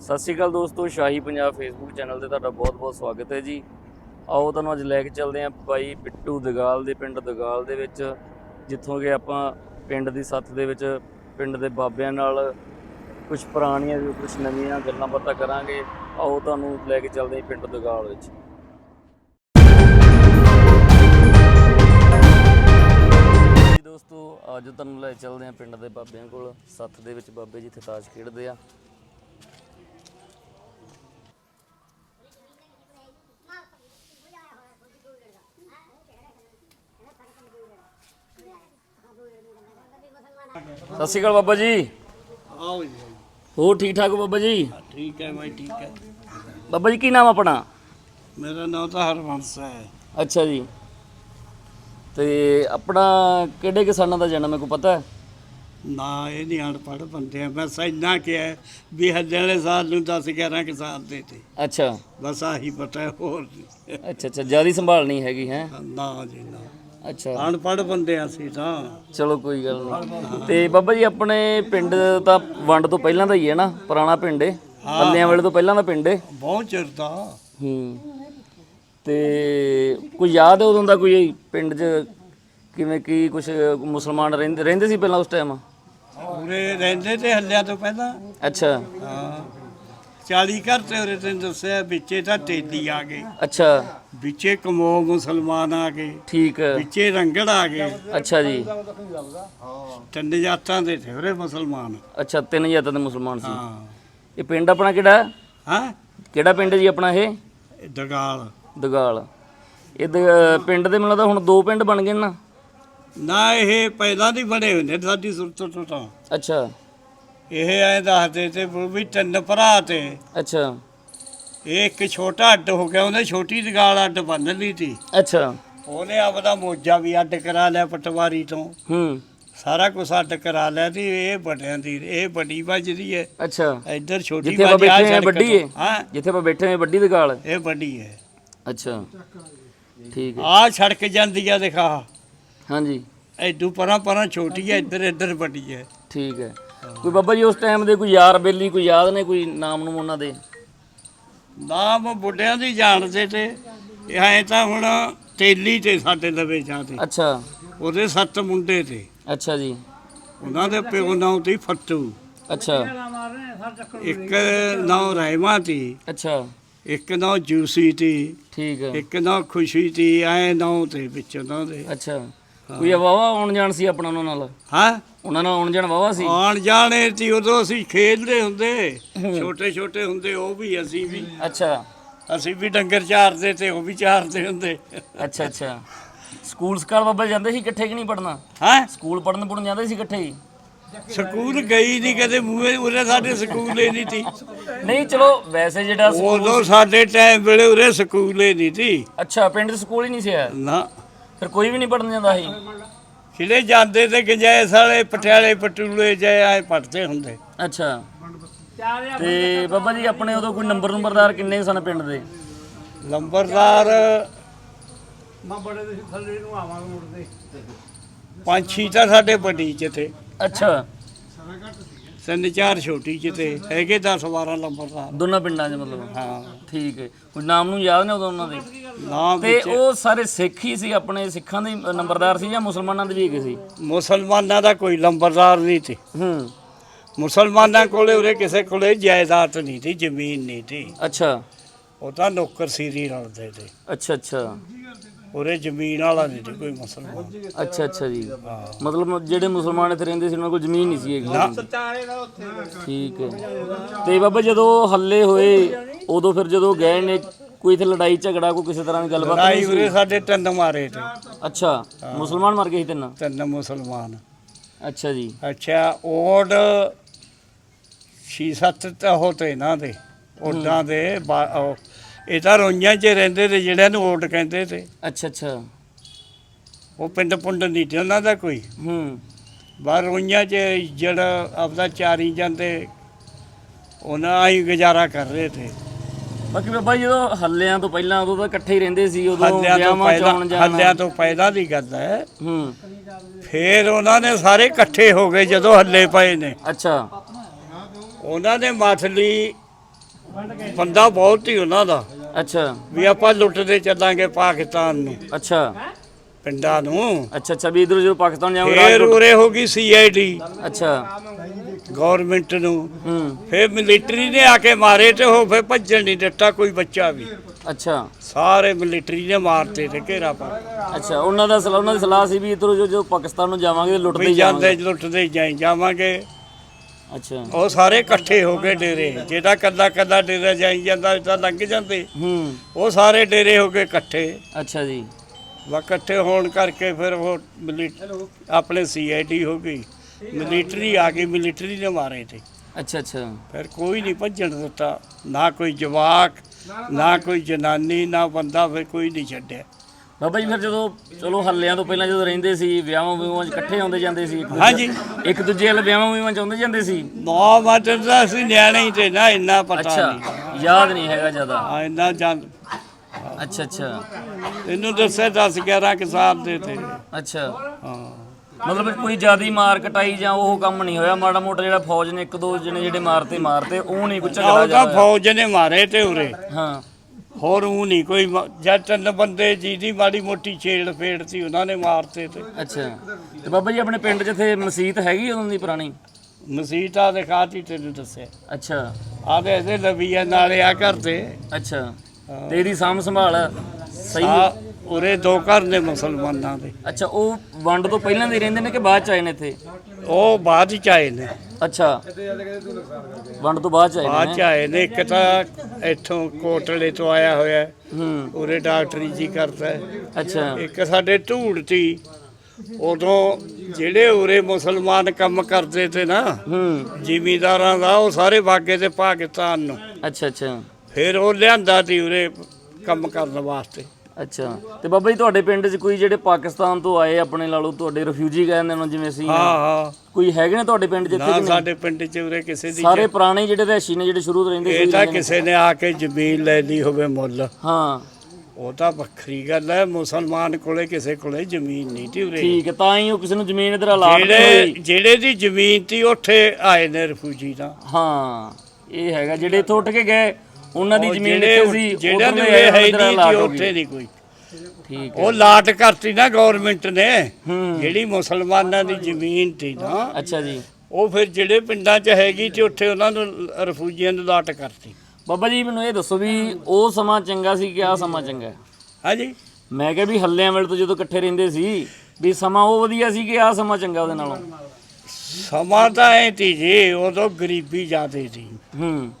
ਸਤਿ ਸ਼੍ਰੀ ਅਕਾਲ ਦੋਸਤੋ, ਸ਼ਾਹੀ Punjab Facebook channel ਤੇ ਤੁਹਾਡਾ ਬਹੁਤ-ਬਹੁਤ ਸਵਾਗਤ ਹੈ ਜੀ। ਆਓ ਤੁਹਾਨੂੰ ਅੱਜ ਲੈ ਕੇ ਚੱਲਦੇ ਹਾਂ ਬਾਈ ਪਿੱਟੂ ਦਗਾਲ ਦੇ ਪਿੰਡ ਦਗਾਲ ਦੇ ਵਿੱਚ, ਜਿੱਥੋਂ ਕਿ ਆਪਾਂ ਪਿੰਡ ਦੀ ਸੱਥ ਦੇ ਵਿੱਚ, ਪਿੰਡ ਦੇ ਬਾਬਿਆਂ ਨਾਲ ਕੁਝ ਪੁਰਾਣੀਆਂ ਤੇ ਕੁਝ ਨਵੀਆਂ ਗੱਲਾਂ ਬਾਤਾਂ ਕਰਾਂਗੇ। ਆਓ ਤੁਹਾਨੂੰ ਲੈ ਕੇ ਚੱਲਦੇ ਹਾਂ ਪਿੰਡ ਦਗਾਲ ਵਿੱਚ। ਦੋਸਤੋ, ਅੱਜ ਤੁਹਾਨੂੰ ਲੈ ਚੱਲਦੇ ਹਾਂ ਪਿੰਡ ਦੇ ਬਾਬਿਆਂ ਕੋਲ, ਸੱਥ ਦੇ ਵਿੱਚ ਬਾਬੇ ਜੀ ਥਤਾਸ਼ ਖੇਡਦੇ ਆ। ਸਤਿ ਸ਼੍ਰੀ ਅਕਾਲ ਬਾਬਾ ਜੀ। ਆਓ ਜੀ ਹੋਰ ਠੀਕ ਠਾਕ ਬਾਬਾ ਜੀ? ਠੀਕ ਹੈ ਭਾਈ ਠੀਕ ਹੈ। ਬਾਬਾ ਜੀ ਕੀ ਨਾਮ ਆਪਣਾ? ਮੇਰਾ ਨਾਮ ਤਾਂ ਹਰਵੰਸ ਹੈ। ਅੱਛਾ ਜੀ। ਤੇ ਆਪਣਾ ਕਿਹੜੇ ਕਿਸਾਨਾਂ ਦਾ ਜਨਮ ਹੈ ਕੋਈ ਪਤਾ ਹੈ? ਨਾ ਇਹ ਨਹੀਂ ਅਨਪੜ੍ਹ ਬੰਦੇ ਆ। ਬਸ ਇੰਨਾ ਕਿ ਹੈ ਵੀ ਹੱਲੇ ਵਾਲੇ ਸਾਲ ਨੂੰ 10 11 ਕਿਸਾਨ ਦੇ ਤੇ। ਅੱਛਾ। ਬਸ ਆਹੀ ਪਤਾ ਹੈ ਹੋਰ ਨਹੀਂ। ਅੱਛਾ ਅੱਛਾ ਜ਼ਿਆਦਾ ਸੰਭਾਲ ਨਹੀਂ ਹੈਗੀ ਹੈ? ਨਾ ਜੀ ਨਾ। ਅੱਛਾ। ਅਨਪੜ੍ਹ ਬੰਦੇ ਆ ਅਸੀਂ ਤਾਂ। ਚਲੋ ਕੋਈ ਗੱਲ ਨਹੀਂ। ਤੇ ਬਾਬਾ ਜੀ ਆਪਣੇ ਪਿੰਡ ਤਾਂ ਵੰਡ ਤੋਂ ਪਹਿਲਾਂ ਦਾ ਹੀ ਹੈ ਨਾ ਪੁਰਾਣਾ ਪਿੰਡ ਹੈ। ਹੱਲਿਆਂ ਵੇਲੇ ਤੋਂ ਪਹਿਲਾਂ ਦਾ ਪਿੰਡ ਹੈ ਬਹੁਤ ਚਿਰ ਦਾ। ਹੂੰ। ਤੇ ਕੋਈ ਯਾਦ ਹੈ ਉਦੋਂ ਦਾ ਕੋਈ ਪਿੰਡ 'ਚ? ਕਿਵੇਂ ਕੀ ਕੁਝ ਮੁਸਲਮਾਨ ਰਹਿੰਦੇ ਰਹਿੰਦੇ ਸੀ ਪਹਿਲਾਂ ਉਸ ਟਾਈਮ ਉਰੇ ਰਹਿੰਦੇ ਤੇ ਹੱਲਿਆਂ ਤੋਂ ਪਹਿਲਾਂ। ਅੱਛਾ। ਹਾਂ। 40 ਘਰ ਤੇ ਉਰੇ ਤੈਨੂੰ ਦੱਸਿਆ ਵਿੱਚੇ ਤਾਂ ਤੇਲੀ ਆ ਗਏ। ਅੱਛਾ। ਵਿੱਚੇ ਕਮੋ ਮੁਸਲਮਾਨ ਆ ਗਏ। ਠੀਕ। ਵਿੱਚੇ ਰੰਗੜ ਆ ਗਏ। ਅੱਛਾ ਜੀ। ਤਿੰਨ ਜਾਤਾਂ ਦੇ ਤੇ ਉਰੇ ਮੁਸਲਮਾਨ। ਅੱਛਾ ਤਿੰਨ ਜਾਤਾਂ ਦੇ ਮੁਸਲਮਾਨ ਸੀ। ਹਾਂ। ਇਹ ਪਿੰਡ ਆਪਣਾ ਕਿਹੜਾ ਹੈ? ਹਾਂ? ਕਿਹੜਾ ਪਿੰਡ ਹੈ ਜੀ ਆਪਣਾ ਇਹ? ਇਹ ਦਗਾਲ। ਦਗਾਲ। ਇਹ ਦ- ਪਿੰਡ ਦੇ ਮੈਨੂੰ ਹੁਣ ਦੋ ਪਿੰਡ ਬਣ ਗਏ ਨਾ? ਨਾ ਇਹ ਪਹਿਲਾਂ ਦੀ ਬਣੇ ਨੇ ਸਾਡੀ ਸੁਰਤ ਤੋਂ ਤਾਂ। ਅੱਛਾ। ਇਹ ਐ ਦੱਸਦੇ ਤੇ ਵੀ ਤਿੰਨ ਭਰਾ ਤੇ। ਅੱਛਾ। ਇਹ ਇੱਕ ਛੋਟਾ ਅੱਡ ਹੋ ਗਿਆ ਉਹਨੇ ਛੋਟੀ ਦਗਾਲ ਅੱਡ ਬੰਨ ਲਈ ਤੀ ਅੱਛਾ। ਉਹਨੇ ਆਪਦਾ ਮੋਜਾ ਵੀ ਅੱਡ ਕਰਾ ਲਿਆ ਪਟਵਾਰੀ ਤੋਂ। ਹੂੰ। ਸਾਰਾ ਕੁਝ ਅੱਡ ਕਰਾ ਲਿਆ ਤੇ ਇਹ ਵੱਡਿਆਂ ਦੀ ਇਹ ਵੱਡੀ ਵੱਜਦੀ ਹੈ ਅੱਛਾ। ਇੱਧਰ ਛੋਟੀ ਜਿੱਥੇ ਆਪਾਂ ਵੱਜ ਆ ਬੈਠੇ ਹਾਂ ਵੱਡੀ। ਹੈ ਹਾਂ। ਜਿੱਥੇ ਆਪਾਂ ਬੈਠੇ ਹਾਂ ਵੱਡੀ ਦਗਾਲ ਇਹ ਵੱਡੀ ਹੈ ਅੱਛਾ। ਠੀਕ ਹੈ ਆ ਸੜਕ ਜਾਂਦੀ ਆ ਦਿਖਾ। ਹਾਂਜੀ। ਐਡੂ ਪਰਾਂ ਪਰਾਂ ਛੋਟੀ ਹੈ ਇੱਧਰ ਇੱਧਰ ਵੱਡੀ ਹੈ ਠੀਕ ਹੈ ਕੋਈ ਬਾਬਾ ਜੀ ਉਸ ਟਾਈਮ ਦੇ ਕੋਈ ਯਾਰ ਬੇਲੀ ਕੋਈ ਯਾਦ ਨੇ ਕੋਈ ਨਾਮ ਨੂੰ ਉਹਨਾਂ ਦੇ? ਨਾਮ ਬੁੱਢਿਆਂ ਦੀ ਜਾਣਦੇ ਤੇ। ਇਹ ਐ ਤਾਂ ਹੁਣ ਤੇਲੀ ਤੇ ਸਾਡੇ ਲਵੇ ਜਾਂਦੇ ਅੱਛਾ। ਉਹਦੇ ਸੱਤ ਮੁੰਡੇ ਤੇ। ਅੱਛਾ ਜੀ। ਉਹਨਾਂ ਦੇ ਪਿਓ ਨਾਂ ਤੇ ਫੱਟੂ। ਅੱਛਾ। ਇੱਕ ਨਾਂ ਰਹਿਮਾ ਤੀ ਅੱਛਾ। ਇੱਕ ਨਾਂ ਜੂਸੀ ਤੀ ਠੀਕ। ਹੈ ਇੱਕ ਨਾਂ ਖੁਸ਼ੀ ਤੀ ਐ ਨਾਂ ਤੇ ਵਿੱਚ ਉਹਨਾਂ ਦੇ। ਅੱਛਾ। ਕੋਈ ਵਾਵਾ ਆਉਣ ਜਾਣ ਸੀ ਆਪਣਾ ਉਹਨਾਂ ਨਾਲ? ਹਾਂ। ਉਹਨਾਂ ਨਾਲ ਆਉਣ ਜਾਣ ਵਾਵਾ ਸੀ? ਆਣ ਜਾਣੇ ਤੀ ਉਦੋਂ ਅਸੀਂ ਖੇਡਦੇ ਹੁੰਦੇ। ਛੋਟੇ ਛੋਟੇ ਹੁੰਦੇ ਉਹ ਵੀ ਅਸੀਂ ਵੀ। ਅੱਛਾ। ਅਸੀਂ ਵੀ ਡੰਗਰ ਚਾਰਦੇ ਤੇ ਉਹ ਵੀ ਚਾਰਦੇ ਹੁੰਦੇ। ਅੱਛਾ ਅੱਛਾ। ਸਕੂਲ ਸਕਾਲ ਬਾਬਾ ਜਾਂਦੇ ਸੀ ਇਕੱਠੇ ਕਿ ਨਹੀਂ ਪੜਨਾ ਹਾਂ? ਸਕੂਲ ਪੜਨ ਪੜਨ ਜਾਂਦੇ ਸੀ ਇਕੱਠੇ ਹੀ? ਸਕੂਲ ਗਈ ਨਹੀਂ ਕਦੇ ਮੂਹੇ ਉਰੇ ਸਾਡੇ ਸਕੂਲ ਹੀ ਨਹੀਂ ਤੀ ਨਹੀਂ ਚਲੋ ਵੈਸੇ ਜਿਹੜਾ ਸਕੂਲ ਉਦੋਂ ਸਾਡੇ ਟਾਈਮ ਵੇਲੇ ਉਰੇ ਸਕੂਲ ਹੀ ਨਹੀਂ ਤੀ ਅੱਛਾ ਪਿੰਡ ਸਕੂਲ ਹੀ ਨਹੀਂ ਸੀ ਹੈ ਨਾ। ਫਿਰ ਕੋਈ ਵੀ ਨਹੀਂ ਪੜਨ ਜਾਂਦਾ ਸੀ। ਜਿਹੜੇ ਜਾਂਦੇ ਤੇ ਗੰਜਾਇਸ਼ ਵਾਲੇ ਪਟਿਆਲੇ ਪਟੂਲੇ ਜੇ ਆਏ ਪੜਦੇ ਹੁੰਦੇ। ਅੱਛਾ। ਤੇ ਬਾਬਾ ਜੀ ਆਪਣੇ ਉਦੋਂ ਕੋਈ ਨੰਬਰ ਨੰਬਰਦਾਰ ਕਿੰਨੇ ਸਨ ਪਿੰਡ ਦੇ? ਲੰਬਰਦਾਰ ਪੰਛੀ ਤਾਂ ਸਾਡੇ ਵੱਡੀ ਚ ਤੇ ਅੱਛਾ। ਤਿੰਨ ਚਾਰ ਛੋਟੀ ਚ ਤੇ ਹੈਗੇ 10 12 ਲੰਬਰਦਾਰ ਦੋਨਾਂ ਪਿੰਡਾਂ 'ਚ ਮਤਲਬ? ਹਾਂ। ਠੀਕ ਹੈ। ਕੋਈ ਨਾਮ ਨੂੰ ਯਾਦ ਨੇ ਉਦੋਂ ਉਹਨਾਂ ਦੇ? ਨਾਮ ਤੇ ਵਿੱਚ ਉਹ ਸਾਰੇ ਸਿੱਖ ਹੀ ਸੀ ਆਪਣੇ ਸਿੱਖਾਂ ਦੇ ਨੰਬਰਦਾਰ ਸੀ ਜਾਂ ਮੁਸਲਮਾਨਾਂ ਦੇ ਵੀ ਹੈਗੇ ਸੀ? ਮੁਸਲਮਾਨਾਂ ਦਾ ਕੋਈ ਲੰਬਰਦਾਰ ਨਹੀਂ ਸੀ। ਹੂੰ। ਮੁਸਲਮਾਨਾਂ ਕੋਲੇ ਉਰੇ ਕਿਸੇ ਕੋਲੇ ਜਾਇਦਾਦ ਨਹੀਂ ਸੀ ਜ਼ਮੀਨ ਨਹੀਂ ਸੀ। ਅੱਛਾ। ਉਹ ਤਾਂ ਨੌਕਰ ਸੀਰੀ ਰਲਦੇ ਤੇ ਅੱਛਾ ਅੱਛਾ। ਉਰੇ ਜ਼ਮੀਨ ਵਾਲਾ ਨਹੀਂ ਸੀ ਕੋਈ ਮੁਸਲਮਾਨ ਅੱਛਾ ਅੱਛਾ ਜੀ। ਮਤਲਬ ਜਿਹੜੇ ਮੁਸਲਮਾਨ ਇੱਥੇ ਰਹਿੰਦੇ ਸੀ ਉਹਨਾਂ ਕੋਲ ਜ਼ਮੀਨ ਨਹੀਂ ਸੀ ਹੈਗੀ। ਠੀਕ ਹੈ। ਤੇ ਬਾਬਾ ਜਦੋਂ ਹੱਲੇ ਹੋਏ ਉਦੋਂ ਫਿਰ ਜਦੋਂ ਗਏ ਨੇ ਕੋਈ ਇੱਥੇ ਲੜਾਈ ਝਗੜਾ ਕੋਈ ਕਿਸੇ ਤਰ੍ਹਾਂ ਦੀ ਗੱਲਬਾਤ ਲੜਾਈ ਨਹੀਂ ਸੀ? ਉਰੇ ਸਾਡੇ ਤਿੰਨ ਮਾਰੇ ਤੇ। ਅੱਛਾ ਮੁਸਲਮਾਨ ਮਰ ਗਏ ਸੀ ਤਿੰਨ? ਤਿੰਨ ਮੁਸਲਮਾਨ। ਅੱਛਾ ਜੀ। ਅੱਛਾ ਓਡ ਛੇ ਸੱਤ ਤਾਂ ਉਹ ਤੇ ਇਹਨਾਂ ਦੇ ਓਡਾਂ ਦੇ ਬਾ- ਉਹ ਇਹ ਤਾਂ ਰੋਈਆਂ 'ਚ ਰਹਿੰਦੇ ਤੇ ਜਿਹੜਿਆਂ ਨੂੰ ਓਡ ਕਹਿੰਦੇ ਤੇ। ਅੱਛਾ ਅੱਛਾ। ਉਹ ਪਿੰਡ ਪੁੰਡ ਨਹੀਂ ਤੇ ਉਹਨਾਂ ਦਾ ਕੋਈ। ਹੂੰ। ਬਾਹਰ ਰੋਈਆਂ 'ਚ ਜਿਹੜਾ ਆਪਦਾ ਚਾਰੀ ਜਾਂਦੇ ਉਹਨਾਂ ਹੀ ਗੁਜ਼ਾਰਾ ਕਰ ਰਹੇ ਤੇ। ਬਾਕੀ ਬਾਬਾ ਜੀ ਜਦੋਂ ਹੱਲਿਆਂ ਤੋਂ ਪਹਿਲਾਂ ਉਦੋਂ ਤਾਂ ਇਕੱਠੇ ਹੀ ਰਹਿੰਦੇ ਸੀ ਉਦੋਂ ਹੱਲਿਆਂ ਤੋਂ ਵਿਆਹਾਂ ਚ ਪਹਿਲਾਂ ਆਉਣ ਜਾਣਾ। ਹੱਲਿਆਂ ਤੋਂ ਪਹਿਲਾਂ ਦੀ ਗੱਲ ਹੈ। ਹੂੰ। ਫੇਰ ਉਹਨਾਂ ਨੇ ਸਾਰੇ ਇਕੱਠੇ ਹੋ ਗਏ ਜਦੋਂ ਹੱਲੇ ਪਏ ਨੇ। ਅੱਛਾ। ਉਹਨਾਂ ਨੇ ਮਾਥਲੀ ਬੰਦਾ ਬਹੁਤ ਹੀ ਉਹਨਾਂ ਦਾ। ਅੱਛਾ। ਵੀ ਆਪਾਂ ਲੁੱਟਦੇ ਚੱਲਾਂਗੇ ਪਾਕਿਸਤਾਨ ਨੂੰ। ਅੱਛਾ। ਪਿੰਡਾਂ ਨੂੰ। ਅੱਛਾ ਅੱਛਾ ਵੀ ਇਧਰ ਜਦੋਂ ਪਾਕਿਸਤਾਨ ਫੇਰ ਜਾਵਾਂਗੇ ਉਰੇ ਹੋ ਗਈ ਸੀਆਈਡੀ ਅੱਛਾ। ਗਵਰਨਮੈਂਟ ਨੂੰ। ਹੂੰ। ਫੇਰ ਮਿਲਟਰੀ ਨੇ ਆ ਕੇ ਮਾਰੇ ਤੇ ਉਹ ਫੇਰ ਭੱਜਣ ਨਹੀਂ ਦਿੱਤਾ ਕੋਈ ਬੱਚਾ ਵੀ। ਅੱਛਾ। ਸਾਰੇ ਮਿਲਟਰੀ ਨੇ ਮਾਰਤੇ ਤੇ ਘੇਰਾ ਪਾ ਅੱਛਾ ਉਹਨਾਂ ਦਾ ਸਲਾਹ ਉਹਨਾਂ ਦੀ ਸਲਾਹ ਸੀ ਵੀ ਇਧਰੋਂ ਜੋ ਜੋ ਪਾਕਿਸਤਾਨ ਨੂੰ ਜਾਵਾਂਗੇ ਲੁੱਟਦੇ ਵੀ ਹੀ ਜਾਵਾਂਗੇ। ਜਾਂਦੇ ਲੁੱਟਦੇ ਜਾਈ ਜਾਵਾਂਗੇ। ਅੱਛਾ। ਉਹ ਸਾਰੇ ਇਕੱਠੇ ਹੋ ਕੇ ਡੇਰੇ। ਜਿਹੜਾ ਕੱਲਾ ਕੱਲਾ ਡੇਰਾ ਜਾਈ ਜਾਂਦਾ ਤਾਂ ਲੰਘ ਜਾਂਦੇ। ਹੂੰ। ਉਹ ਸਾਰੇ ਡੇਰੇ ਹੋ ਕੇ ਇਕੱਠੇ। ਅੱਛਾ ਜੀ। ਵਾ ਇਕੱਠੇ ਹੋਣ ਕਰਕੇ ਫਿਰ ਉਹ ਮਿਲੀ ਆਪਣੇ ਸੀਆਈਡੀ ਹੋ ਗਈ। ਮਿਲਟਰੀ ਆ ਗਈ ਮਿਲਟਰੀ ਨੇ ਮਾਰੇ ਤੇ। ਅੱਛਾ ਅੱਛਾ। ਫਿਰ ਕੋਈ ਨਹੀਂ ਭੱਜਣ ਦਿੱਤਾ। ਨਾ ਕੋਈ ਜਵਾਕ ਨਾ ਕੋਈ ਜਨਾਨੀ ਨਾ ਬੰਦਾ ਫਿਰ ਕੋਈ ਨਹੀਂ ਛੱਡਿਆ। ਬਾਬਾ ਜੀ ਫਿਰ ਜਦੋਂ ਚਲੋ ਹੱਲਿਆਂ ਤੋਂ ਪਹਿਲਾਂ ਜਦੋਂ ਰਹਿੰਦੇ ਸੀ ਵਿਆਹਾਂ ਵਿਆਹਾਂ 'ਚ ਇਕੱਠੇ ਆਉਂਦੇ ਜਾਂਦੇ ਸੀ ਇੱਕ ਦੂਜੇ- ਹਾਂਜੀ। ਇੱਕ ਦੂਜੇ ਨਾਲ ਵਿਆਹਾਂ ਵਿਆਹਾਂ 'ਚ ਆਉਂਦੇ ਜਾਂਦੇ ਸੀ? ਨੌ ਮਾਤਰ ਦਾ ਅਸੀਂ ਨਿਆਣੇ ਹੀ ਤੇ ਨਾ ਇੰਨਾ ਪਤਾ ਅੱਛਾ ਨਹੀਂ। ਯਾਦ ਨਹੀਂ ਹੈਗਾ ਜ਼ਿਆਦਾ। ਆ ਇੰਨਾ ਜਾਣ ਅੱਛਾ ਅੱਛਾ। ਇਹਨੂੰ ਦੱਸੇ 10 11 ਕਿ ਸਾਲ ਦੇ ਤੇ। ਅੱਛਾ। ਹਾਂ। ਮਤਲਬ ਕੋਈ ਜ਼ਿਆਦੀ ਮਾਰ ਕਟਾਈ ਜਾਂ ਉਹ ਕੰਮ ਨਹੀਂ ਹੋਇਆ? ਮਾੜਾ ਮੋਟਾ ਜਿਹੜਾ ਫੌਜ ਨੇ ਇੱਕ ਦੋ ਜਣੇ ਜਿਹੜੇ ਮਾਰਤੇ ਮਾਰਤੇ ਉਹ ਨਹੀਂ ਕੋਈ ਝਗੜਾ ਉਹਦਾ ਜ਼ਿਆਦਾ ਹੋਇਆ। ਫੌਜ ਨੇ ਮਾਰੇ ਤੇ ਉਰੇ। ਹਾਂ। ਹੋਰ ਉਹ ਨਹੀਂ ਕੋਈ ਮ- ਜਦ ਤਿੰਨ ਬੰਦੇ ਜਿਹਦੀ ਮਾੜੀ ਮੋਟੀ ਛੇੜ ਫੇੜ ਸੀ ਉਹਨਾਂ ਨੇ ਮਾਰਤੇ ਤੇ। ਅੱਛਾ। ਤੇ ਬਾਬਾ ਜੀ ਆਪਣੇ ਪਿੰਡ 'ਚ ਇੱਥੇ ਮਸਜਿਦ ਹੈਗੀ ਉਦੋਂ ਦੀ ਪੁਰਾਣੀ? ਮਸੀਤਾ ਦਿਖਾਤੀ ਤੈਨੂੰ ਦੱਸਿਆ। ਅੱਛਾ। ਆਦੇ ਇਹਦੇ ਨਬੀਆਂ ਨਾਲੇ ਆ ਕਰਦੇ ਅੱਛਾ। ਤੇ ਇਹਦੀ ਸਾਂਭ ਸੰਭਾਲ ਸਹੀ? ਆ ਉਰੇ ਦੋ ਘਰ ਨੇ ਮੁਸਲਮਾਨਾਂ ਦੇ। ਅੱਛਾ ਉਹ ਵੰਡ ਤੋਂ ਪਹਿਲਾਂ ਦੇ ਹੀ ਰਹਿੰਦੇ ਨੇ ਕਿ ਬਾਅਦ ਚ ਆਏ ਨੇ ਇੱਥੇ? ਉਹ ਬਾਅਦ ਚ ਆਏ ਨੇ। ਅੱਛਾ। ਵੰਡ ਤੋਂ ਬਾਅਦ ਚ ਆਏ ਬਾਅਦ ਨੇ। ਚ ਆਏ ਨੇ ਇੱਕ ਤਾਂ ਇੱਥੋਂ ਕੋਟਲੇ ਤੋਂ ਆਇਆ ਹੋਇਆ ਹੈ, ਹੂੰ। ਉਰੇ ਡਾਕਟਰੀ ਜੀ ਕਰਦਾ ਹੈ। ਅੱਛਾ। ਇੱਕ ਸਾਡੇ ਢੂੜ ਤੀ ਉਦੋਂ ਜਿਹੜੇ ਉਰੇ ਮੁਸਲਮਾਨ ਕੰਮ ਕਰਦੇ ਤੇ ਨਾ ਹੂੰ। ਜ਼ਿਮੀਦਾਰਾਂ ਦਾ ਉਹ ਸਾਰੇ ਬਾਗੇ ਤੇ ਪਾਕਿਸਤਾਨ ਨੂੰ। ਅੱਛਾ ਅੱਛਾ। ਫਿਰ ਉਹ ਲਿਆਂਦਾ ਤੀ ਉਰੇ ਕੰਮ ਕਰਨ ਵਾਸਤੇ। ਅੱਛਾ। ਤੇ ਬਾਬਾ ਜੀ ਤੁਹਾਡੇ ਪਿੰਡ 'ਚ ਕੋਈ ਜਿਹੜੇ ਪਾਕਿਸਤਾਨ ਤੋਂ ਆਏ ਆਪਣੇ ਲਾ ਲਓ ਤੁਹਾਡੇ ਰਿਫਿਊਜੀ ਕਹਿੰਦੇ ਉਹਨਾਂ ਜਿਵੇਂ ਅਸੀਂ ਹਾਂ ਹਾਂ। ਕੋਈ ਹੈਗੇ ਨੇ ਤੁਹਾਡੇ ਪਿੰਡ ਜਿੱਥੇ ਨਾ ਨਹੀਂ? ਸਾਡੇ ਪਿੰਡ ਚ ਉਰੇ ਕਿਸੇ ਦੀ ਸਾਰੇ ਪੁਰਾਣੇ ਜਿਹੜੇ ਰਹਿਸ਼ੀ ਨੇ ਜਿਹੜੇ ਸ਼ੁਰੂ ਤੋਂ ਰਹਿੰਦੇ ਇਹ ਸੀ ਤਾਂ ਕਿਸੇ ਨੇ ਆ ਕੇ ਜ਼ਮੀਨ ਲੈ ਲਈ ਹੋਵੇ ਮੁੱਲ। ਹਾਂ। ਉਹ ਤਾਂ ਵੱਖਰੀ ਗੱਲ ਹੈ ਮੁਸਲਮਾਨ ਕੋਲੇ ਕਿਸੇ ਕੋਲੇ ਜ਼ਮੀਨ ਨਹੀਂ ਤੀ ਉਰੇ। ਠੀਕ ਹੈ ਤਾਂ ਹੀ ਉਹ ਕਿਸੇ ਨੂੰ ਜ਼ਮੀਨ ਇਧਰ ਨਹੀਂ ਜਿਹੜੇ ਜਿਹੜੇ ਦੀ ਜ਼ਮੀਨ ਤੀ ਉੱਥੇ ਆਏ ਨੇ ਰਫੂਜੀ ਤਾਂ। ਹਾਂ ਇਹ ਹੈਗਾ ਜਿਹੜੇ ਇੱਥੋਂ ਉੱਠ ਕੇ ਗਏ ਉਹਨਾਂ ਦੀ ਜ਼ਮੀਨ ਜਿਹੜੇ- ਇੱਥੇ ਸੀ ਜਿਹੜਿਆਂ ਨੂੰ ਇਹ ਹੈ ਨਹੀਂ ਹੋ ਉੱਥੇ। ਨਹੀਂ ਕੋਈ। ਠੀਕ ਹੈ। ਉਹ ਲਾਟ ਕਰਤੀ ਨਾ ਗਵਰਨਮੈਂਟ ਨੇ। ਹੂੰ। ਜਿਹੜੀ ਮੁਸਲਮਾਨਾਂ ਦੀ ਜ਼ਮੀਨ ਤੀ ਨਾ ਅੱਛਾ ਜੀ। ਉਹ ਫਿਰ ਜਿਹੜੇ ਪਿੰਡਾਂ 'ਚ ਹੈਗੀ ਤੇ ਉੱਥੇ ਉਹਨਾਂ ਨੂੰ ਰਫੂਜੀਆਂ ਨੂੰ ਲਾਟ ਕਰਤੀ। ਬਾਬਾ ਜੀ ਮੈਨੂੰ ਇਹ ਦੱਸੋ ਵੀ ਉਹ ਸਮਾਂ ਚੰਗਾ ਸੀ ਕਿ ਆਹ ਸਮਾਂ ਚੰਗਾ? ਹੈ ਹਾਂਜੀ। ਮੈਂ ਕਿਹਾ ਵੀ ਹੱਲਿਆਂ ਵੇਲੇ ਤੋਂ ਜਦੋਂ ਇਕੱਠੇ ਰਹਿੰਦੇ ਸੀ ਵੀ ਸਮਾਂ ਉਹ ਵਧੀਆ ਸੀ ਕਿ ਆਹ ਸਮਾਂ ਚੰਗਾ ਉਹਦੇ ਨਾਲੋਂ? ਸਮਾਂ ਤਾਂ ਐ ਤੀ ਜੀ ਉਦੋਂ ਗਰੀਬੀ ਜ਼ਿਆਦੇ ਸੀ। ਹੂੰ।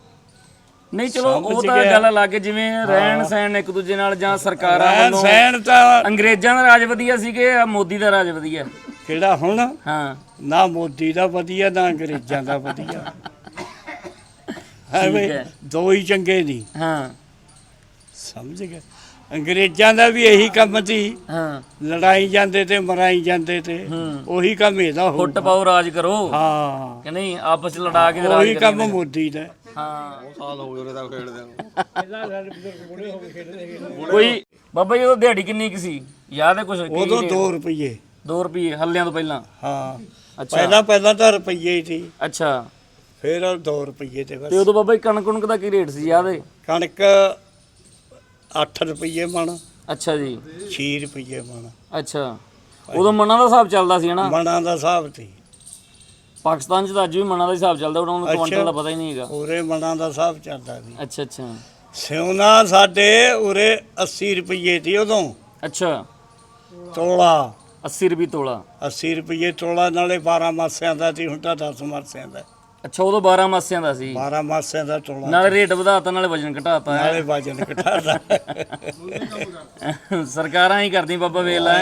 ਨਹੀਂ ਚਲੋ ਉਹ ਤਾਂ। ਗੱਲ ਅਲੱਗ ਹੈ, ਜਿਵੇਂ ਰਹਿਣ ਸਹਿਣ ਇੱਕ ਦੂਜੇ ਨਾਲ ਜਾਂ ਸਰਕਾਰਾਂ ਰਹਿਣ ਵੱਲੋਂ ਸਹਿਣ ਤਾਂ ਅੰਗਰੇਜ਼ਾਂ ਦਾ ਰਾਜ ਵਧੀਆ ਸੀ ਕਿ ਆਹ ਮੋਦੀ ਦਾ ਰਾਜ ਵਧੀਆ? ਕਿਹੜਾ ਹੁਣ? ਹਾਂ। ਨਾ ਮੋਦੀ ਦਾ ਵਧੀਆ ਨਾ ਅੰਗਰੇਜ਼ਾਂ ਦਾ ਵਧੀਆ। ਐਵੇਂ ਹੈ। ਦੋ ਹੀ ਚੰਗੇ ਨਹੀਂ। ਹਾਂ। ਸਮਝ ਗਏ ਅੰਗਰੇਜ਼ਾਂ ਦਾ ਵੀ ਇਹੀ ਕੰਮ ਸੀ। ਹਾਂ। ਲੜਾਈ ਜਾਂਦੇ ਤੇ ਮਰਾਈ ਜਾਂਦੇ ਤੇ ਹੂੰ। ਉਹੀ ਕੰਮ ਇਹਦਾ ਹੋ ਫੁੱਟ ਪਾਓ ਰਾਜ ਕਰੋ। ਹਾਂ। ਕਿ ਨਹੀਂ ਆਪਸ ਚ ਲੜਾ ਕੇ ਰਾਜ ਉਹੀ ਕੰਮ ਕਰੀਏ ਮੋਦੀ ਦਾ। ਹਾਂ। ਸਾਲ ਹੋ ਗਏ ਉਹਦੇ ਤੱਕ ਖੇਡਦੇ ਨੂੰ ਕੋਈ ਬਾਬਾ ਜੀ ਉਹ ਦਿਹਾੜੀ ਕਿੰਨੀ ਕੁ ਸੀ? ਯਾਦ ਹੈ ਕੁਝ ਉਦੋਂ 2 ਰੁਪਏ 2 ਰੁਪਏ ਹੱਲਿਆਂ ਤੋਂ ਪਹਿਲਾਂ? ਹਾਂ। ਅੱਛਾ। ਪਹਿਲਾਂ ਪਹਿਲਾਂ ਤਾਂ ਰੁਪਏ ਹੀ ਸੀ। ਅੱਛਾ। ਫਿਰ 2 ਰੁਪਏ ਤੇ ਬਸ। ਤੇ ਉਦੋਂ ਬਾਬਾ ਜੀ ਕਣਕ ਕੁਣਕ ਦਾ ਕੀ ਰੇਟ ਸੀ ਯਾਦ ਹੈ? ਕਣਕ 8 ਰੁਪਏ ਮਣ। ਅੱਛਾ ਜੀ। 6 ਰੁਪਏ ਮਣ। ਅੱਛਾ। ਉਦੋਂ ਮਨਾਂ ਦਾ ਹਿਸਾਬ ਚੱਲਦਾ ਸੀ ਹਨਾ ਮਣਾਂ ਦਾ ਹਿਸਾਬ ਸੀ। ਪਾਕਿਸਤਾਨ 'ਚ ਤਾਂ ਅੱਜ ਵੀ ਮਨਾਂ ਦਾ ਹਿਸਾਬ ਚੱਲਦਾ ਉਹਨਾਂ ਨੂੰ। ਕੁਆਂਟਲ ਦਾ ਪਤਾ ਹੀ ਨਹੀਂ ਹੈਗਾ। ਉਰੇ ਮਣਾਂ ਦਾ ਹਿਸਾਬ ਚੱਲਦਾ ਸੀ ਅੱਛਾ ਅੱਛਾ। ਸਿਉਨਾ ਸਾਡੇ ਉਰੇ 80 ਰੁਪਏ ਸੀ ਉਦੋਂ। ਅੱਛਾ। ਤੋਲਾ। 80 ਰੁਪਏ ਤੋਲਾ। 80 ਰੁਪਏ ਤੋਲਾ ਨਾਲੇ 12 ਮਾਸਿਆਂ ਦਾ ਸੀ ਹੁਣ ਤਾਂ 10 ਮਾਸਿਆਂ ਦਾ। ਅੱਛਾ ਉਦੋਂ 12 ਮਾਸਿਆਂ ਦਾ ਸੀ। 12 ਮਾਸਿਆਂ ਦਾ ਤੋਲਾ ਨਾਲੇ ਰੇਟ ਵਧਾਤਾ ਨਾਲੇ ਵਜਨ ਘਟਾਤਾ ਨਾਲੇ ਵਜਨ ਘਟਾਦਾ ਸਰਕਾਰਾਂ ਹੀ ਕਰਦੀਆਂ ਬਾਬਾ ਵੇਲਾ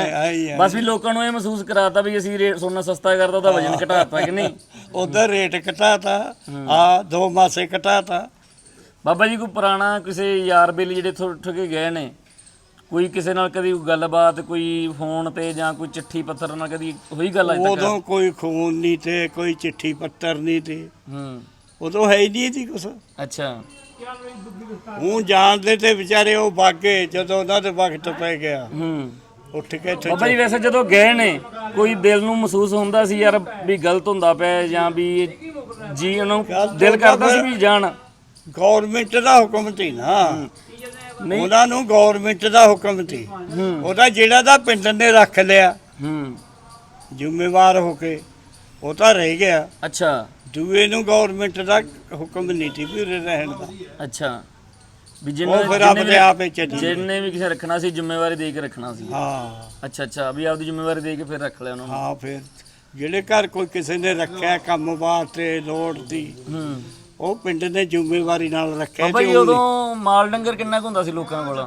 ਬਸ ਵੀ ਲੋਕਾਂ ਨੂੰ ਇਹ ਮਹਿਸੂਸ ਕਰਾਤਾ ਵੀ ਅਸੀਂ ਰੇਟ ਸੋਨਾ ਸਸਤਾ ਕਰਦਾ ਉਹਦਾ ਵਜਨ ਘਟਾਤਾ ਕਿ ਨਹੀਂ? ਉਧਰ ਰੇਟ ਘਟਾਤਾ ਆ ਦੋ ਮਾਸੇ ਘਟਾਤਾ। ਬਾਬਾ ਜੀ ਕੋਈ ਪੁਰਾਣਾ ਕਿਸੇ ਯਾਰ ਬੇਲੀ ਜਿਹੜੇ ਉੱਠ ਕੇ ਗਏ ਨੇ ਕੋਈ ਕਿਸੇ ਨਾਲ ਕਦੀ ਗੱਲਬਾਤ ਕੋਈ ਫੋਨ ਤੇ ਜਾਂ ਕੋਈ ਚਿੱਠੀ ਪੱਤਰ ਨਾਲ ਕਦੀ ਹੋਈ ਗੱਲ ਅਜੇ ਤੱਕ? ਉਦੋਂ ਕੋਈ ਖੂਨ ਨਹੀਂ ਤੇ ਕੋਈ ਚਿੱਠੀ ਪੱਤਰ ਨਹੀਂ ਤੇ। ਹੂੰ। ਉਦੋਂ ਹੈ ਹੀ ਨਹੀਂ ਸੀ ਕੁਛ। ਅੱਛਾ। ਹੁਣ ਜਾਣਦੇ ਤੇ ਵਿਚਾਰੇ ਉਹ ਬਾਗੇ ਜਦੋਂ ਉਹਨਾਂ ਦੇ ਵਕਤ ਪੈ ਗਿਆ। ਹੂੰ। ਉੱਠ ਕੇ ਇੱਥੇ ਬਾਬਾ ਜੀ ਵੈਸੇ ਜਦੋਂ ਗਏ ਨੇ ਕੋਈ ਦਿਲ ਨੂੰ ਮਹਿਸੂਸ ਹੁੰਦਾ ਸੀ ਯਾਰ ਵੀ ਗਲਤ ਹੁੰਦਾ ਪਿਆ ਜਾਂ ਵੀ ਜੀ ਉਹਨਾਂ ਨੂੰ ਦਿਲ ਕਰਦਾ ਸੀ। ਵੀ ਜਾਣ? ਗਵਰਨਮੈਂਟ ਦਾ ਹੁਕਮ ਸੀ ਨਾ। ਉਹਨਾਂ ਨੂੰ ਗਵਰਨਮੈਂਟ ਦਾ ਹੁਕਮ ਸੀ। ਉਹਦਾ ਜਿਹੜਾ ਦਾ ਪਿੰਡ ਨੇ ਰੱਖ ਲਿਆ ਹੂੰ। ਜ਼ਿੰਮੇਵਾਰ ਹੋ ਕੇ ਉਹ ਤਾਂ ਰਹਿ ਗਿਆ। ਅੱਛਾ। ਦੂਏ ਨੂੰ ਗਵਰਨਮੈਂਟ ਦਾ ਹੁਕਮ ਨਹੀਂ ਸੀ ਵੀ ਉਰੇ ਰਹਿਣ ਦਾ। ਅੱਛਾ। ਵੀ ਉਹ ਫਿਰ ਆਪਣੇ ਆਪ ਚੱਲੀ। ਜਿੰਨੇ ਵੀ ਕਿਸੇ ਰੱਖਣਾ ਸੀ ਜ਼ਿੰਮੇਵਾਰੀ ਦੇ ਕੇ ਰੱਖਣਾ ਸੀ। ਹਾਂ। ਅੱਛਾ ਅੱਛਾ। ਵੀ ਆਪਦੀ ਜ਼ਿੰਮੇਵਾਰੀ ਦੇ ਕੇ ਫਿਰ ਰੱਖ ਲਿਆ ਉਹਨਾਂ ਨੂੰ। ਹਾਂ ਫਿਰ। ਜਿਹੜੇ ਘਰ ਕੋਈ ਕਿਸੇ ਨੇ ਰੱਖਿਆ ਕੰਮ ਵਾਸਤੇ ਲੋੜ ਦੀ। ਹੂੰ। ਉਹ ਪਿੰਡ ਨੇ ਜ਼ਿੰਮੇਵਾਰੀ ਨਾਲ ਰੱਖਿਆ ਬਾਬਾ ਜੀ ਉਦੋਂ ਮਾਲ ਡੰਗਰ ਕਿੰਨਾ ਕੁ ਹੁੰਦਾ ਸੀ ਲੋਕਾਂ ਕੋਲ?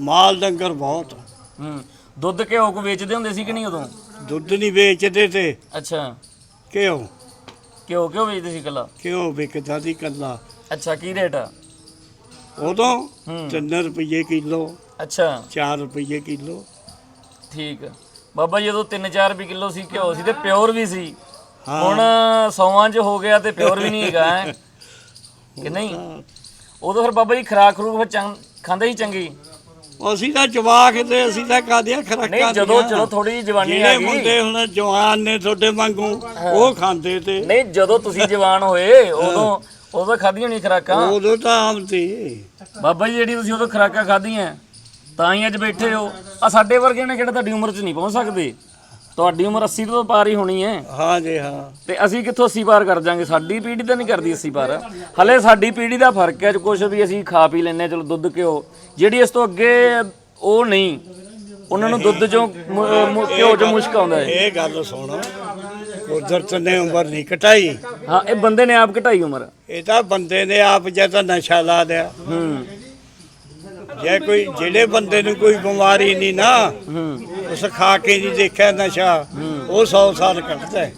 ਮਾਲ ਡੰਗਰ ਬਹੁਤ। ਹੂੰ। ਦੁੱਧ ਘਿਓ ਕੋ ਵੇਚਦੇ ਹੁੰਦੇ ਸੀ ਕਿ ਨਹੀਂ ਉਦੋਂ? ਦੁੱਧ ਨਹੀਂ ਵੇਚਦੇ ਤੇ ਅੱਛਾ। ਕਿਉਂ ਘਿਓ ਕਿਉਂ ਵੇਚਦੇ ਸੀ ਕੱਲਾ ਕਿਉਂ ਵਿਕਦਾ ਦੀ ਕੱਲਾ ਅੱਛਾ ਕੀ ਰੇਟ ਆ? ਉਦੋਂ ਹੂੰ। 3 ਰੁਪਏ ਕਿਲੋ ਅੱਛਾ। 4 ਰੁਪਏ ਕਿਲੋ। ਠੀਕ। ਬਾਬਾ ਜੀ ਉਦੋਂ 3-4 ਰੁਪਏ ਕਿਲੋ ਸੀ ਘਿਓ ਸੀ ਤੇ ਪਿਓਰ ਵੀ ਸੀ। ਹੁਣ ਸੌਵਾਂ 'ਚ ਹੋ ਗਿਆ ਤੇ ਪਿਓਰ ਵੀ ਨਹੀਂ ਹੈਗਾ ਹੈ। ਕਿ ਨਹੀਂ? ਉਦੋਂ ਫਿਰ ਬਾਬਾ ਜੀ ਖਰਾਕ ਖਰੂਕ ਫਿਰ ਚੰਗ ਖਾਂਦੇ ਹੀ ਚੰਗੀ? ਅਸੀਂ ਤਾਂ ਜਵਾਕ ਤੇ ਅਸੀਂ ਤਾਂ ਕਾਦੀਆਂ ਖਰਾਕਾਂ ਨਹੀਂ ਜਦੋਂ ਦੀਆਂ। ਚਲੋ ਥੋੜੀ ਜਿਹੀ ਜਵਾਨੀ ਆ ਜਿਹੜੇ ਗਈ ਮੁੰਡੇ ਹੁਣ ਜਵਾਨ ਨੇ ਤੁਹਾਡੇ ਵਾਂਗੂ ਉਹ ਖਾਂਦੇ ਤੇ। ਨਹੀਂ ਜਦੋਂ ਤੁਸੀਂ ਜਵਾਨ ਹੋਏ ਉਦੋਂ ਉਦੋਂ ਖਾਧੀਆਂ ਨਹੀਂ ਖਰਾਕਾਂ? ਉਦੋਂ ਤਾਂ ਆਮ ਤੇ ਬਾਬਾ ਜੀ ਜਿਹੜੀ ਤੁਸੀਂ ਉਦੋਂ ਖਰਾਕਾਂ ਖਾਧੀਆਂ ਤਾਂ ਹੀ ਅੱਜ ਬੈਠੇ ਹੋ। ਆ ਸਾਡੇ ਵਰਗੇ ਨੇ ਕਿਹੜਾ ਤੁਹਾਡੀ ਉਮਰ 'ਚ ਨਹੀਂ ਪਹੁੰਚ ਸਕਦੇ? ਤੁਹਾਡੀ ਉਮਰ 80 ਤੋਂ ਪਾਰ ਹੀ ਹੋਣੀ ਹੈ। ਹਾਂ ਜੀ ਹਾਂ। ਤੇ ਅਸੀਂ ਕਿੱਥੋਂ 80 ਪਾਰ ਕਰ ਜਾਾਂਗੇ? ਸਾਡੀ ਪੀੜ੍ਹੀ ਤਾਂ ਨਹੀਂ ਕਰਦੀ 80 ਪਾਰ। ਹਲੇ ਸਾਡੀ ਪੀੜ੍ਹੀ ਦਾ ਫ਼ਰਕ ਹੈ ਕੁਝ ਵੀ ਅਸੀਂ ਖਾ ਪੀ ਹਾਂ ਚਲੋ ਦੁੱਧ ਘਿਓ। ਜਿਹੜੀ ਇਸ ਤੋਂ ਅੱਗੇ ਉਹ ਨਹੀਂ ਉਹਨਾਂ ਨੂੰ ਦੁੱਧ ਚੋਂ ਘਿਓ ਚੋਂ ਮੁਸ਼ਕ ਆਉਂਦਾ ਹੈ। ਇਹ ਗੱਲ ਸੁਣ। ਕੁਦਰਤ ਨੇ ਉਮਰ ਨਹੀਂ ਘਟਾਈ। ਹਾਂ ਇਹ ਬੰਦੇ ਨੇ ਆਪ ਘਟਾਈ ਉਮਰ। ਇਹ ਤਾਂ ਬੰਦੇ ਨੇ ਆਪ ਜਾਂ ਤਾਂ ਨਸ਼ਾ ਲਾ ਦਿਆ ਹੂੰ। ਜੇ ਕੋਈ ਜਿਹੜੇ ਬੰਦੇ ਨੂੰ ਕੋਈ ਬਿਮਾਰੀ ਨਹੀਂ ਨਾ ਹੂੰ। ਉਸ ਖਾ ਕੇ ਨਹੀਂ ਦੇਖਿਆ ਨਸ਼ਾ ਉਹ 100 ਸਾਲ ਕੱਢਦਾ।